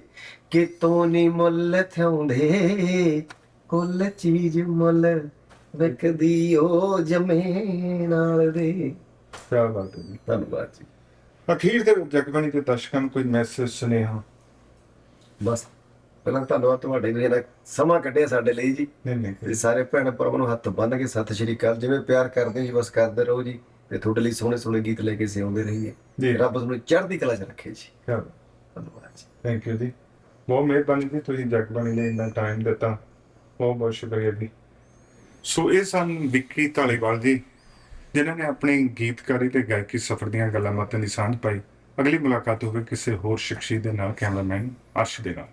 A: ਕਿਤੋਂ ਨੀ ਮੁੱਲ ਥਿਆਉਂਦੇ ਕੁੱਲ ਚੀਜ਼ ਮੁੱਲ ਵਿਕਦੀ ਉਹ ਜੰਮੇ ਨਾਲ ਦੇ।
B: ਬਾਤ ਹੈ।
A: ਧੰਨਵਾਦ ਜੀ।
B: ਅਖੀਰ ਦੇ ਵਿੱਚ ਜਗਬਾਣੀ ਦੇ ਦਰਸ਼ਕਾਂ ਨੂੰ ਕੋਈ ਮੈਸੇਜ ਸੁਨੇਹਾ?
A: ਬਸ ਪਹਿਲਾਂ ਧੰਨਵਾਦ ਤੁਹਾਡੇ ਲਈ ਜਿਹੜਾ ਸਮਾਂ ਕੱਢਿਆ ਸਾਡੇ ਲਈ ਜੀ।
B: ਨਹੀਂ ਨਹੀਂ।
A: ਤੇ ਸਾਰੇ ਭੈਣ ਭਰਾਵਾਂ ਨੂੰ ਹੱਥ ਬੰਨ੍ਹ ਕੇ ਸਤਿ ਸ਼੍ਰੀ ਅਕਾਲ। ਜਿਵੇਂ ਪਿਆਰ ਕਰਦੇ ਹੋ ਜੀ ਬਸ ਕਰਦੇ ਰਹੋ ਜੀ। ਤੇ ਤੁਹਾਡੇ ਲਈ ਸੋਹਣੇ ਸੋਹਣੇ ਗੀਤ ਲੈ ਕੇ ਸਿਆਉਂਦੇ ਰਹੀਏ।
B: ਜੀ।
A: ਰੱਬ ਤੁਹਾਨੂੰ ਚੜ੍ਹਦੀ ਕਲਾ 'ਚ ਰੱਖੇ ਜੀ। ਧੰਨਵਾਦ
B: ਥੈਂਕ ਯੂ ਜੀ। ਬਹੁਤ ਮਿਹਰਬਾਨੀ ਜੀ ਤੁਸੀਂ ਜਗਬਾਣੀ ਲਈ ਇੰਨਾ ਟਾਈਮ ਦਿੱਤਾ। ਬਹੁਤ ਬਹੁਤ ਸ਼ੁਕਰੀਆ ਜੀ। ਸੋ ਇਹ ਸਨ ਵਿੱਕੀ ਢਾਲੀਵਾਲ ਜੀ ਜਿਨ੍ਹਾਂ ਨੇ ਆਪਣੀ ਗੀਤਕਾਰੀ ਤੇ ਗਾਇਕੀ ਸਫ਼ਰ ਦੀਆਂ ਗੱਲਾਂ ਬਾਤਾਂ ਦੀ ਸਾਂਝ ਪਾਈ। ਅਗਲੀ ਮੁਲਾਕਾਤ ਹੋਵੇ ਕਿਸੇ ਹੋਰ ਸ਼ਖਸੀ ਦੇ ਨਾਲ ਕੈਮਰਾਮੈਨ ਅਰਸ਼ ਦੇ ਨਾਲ।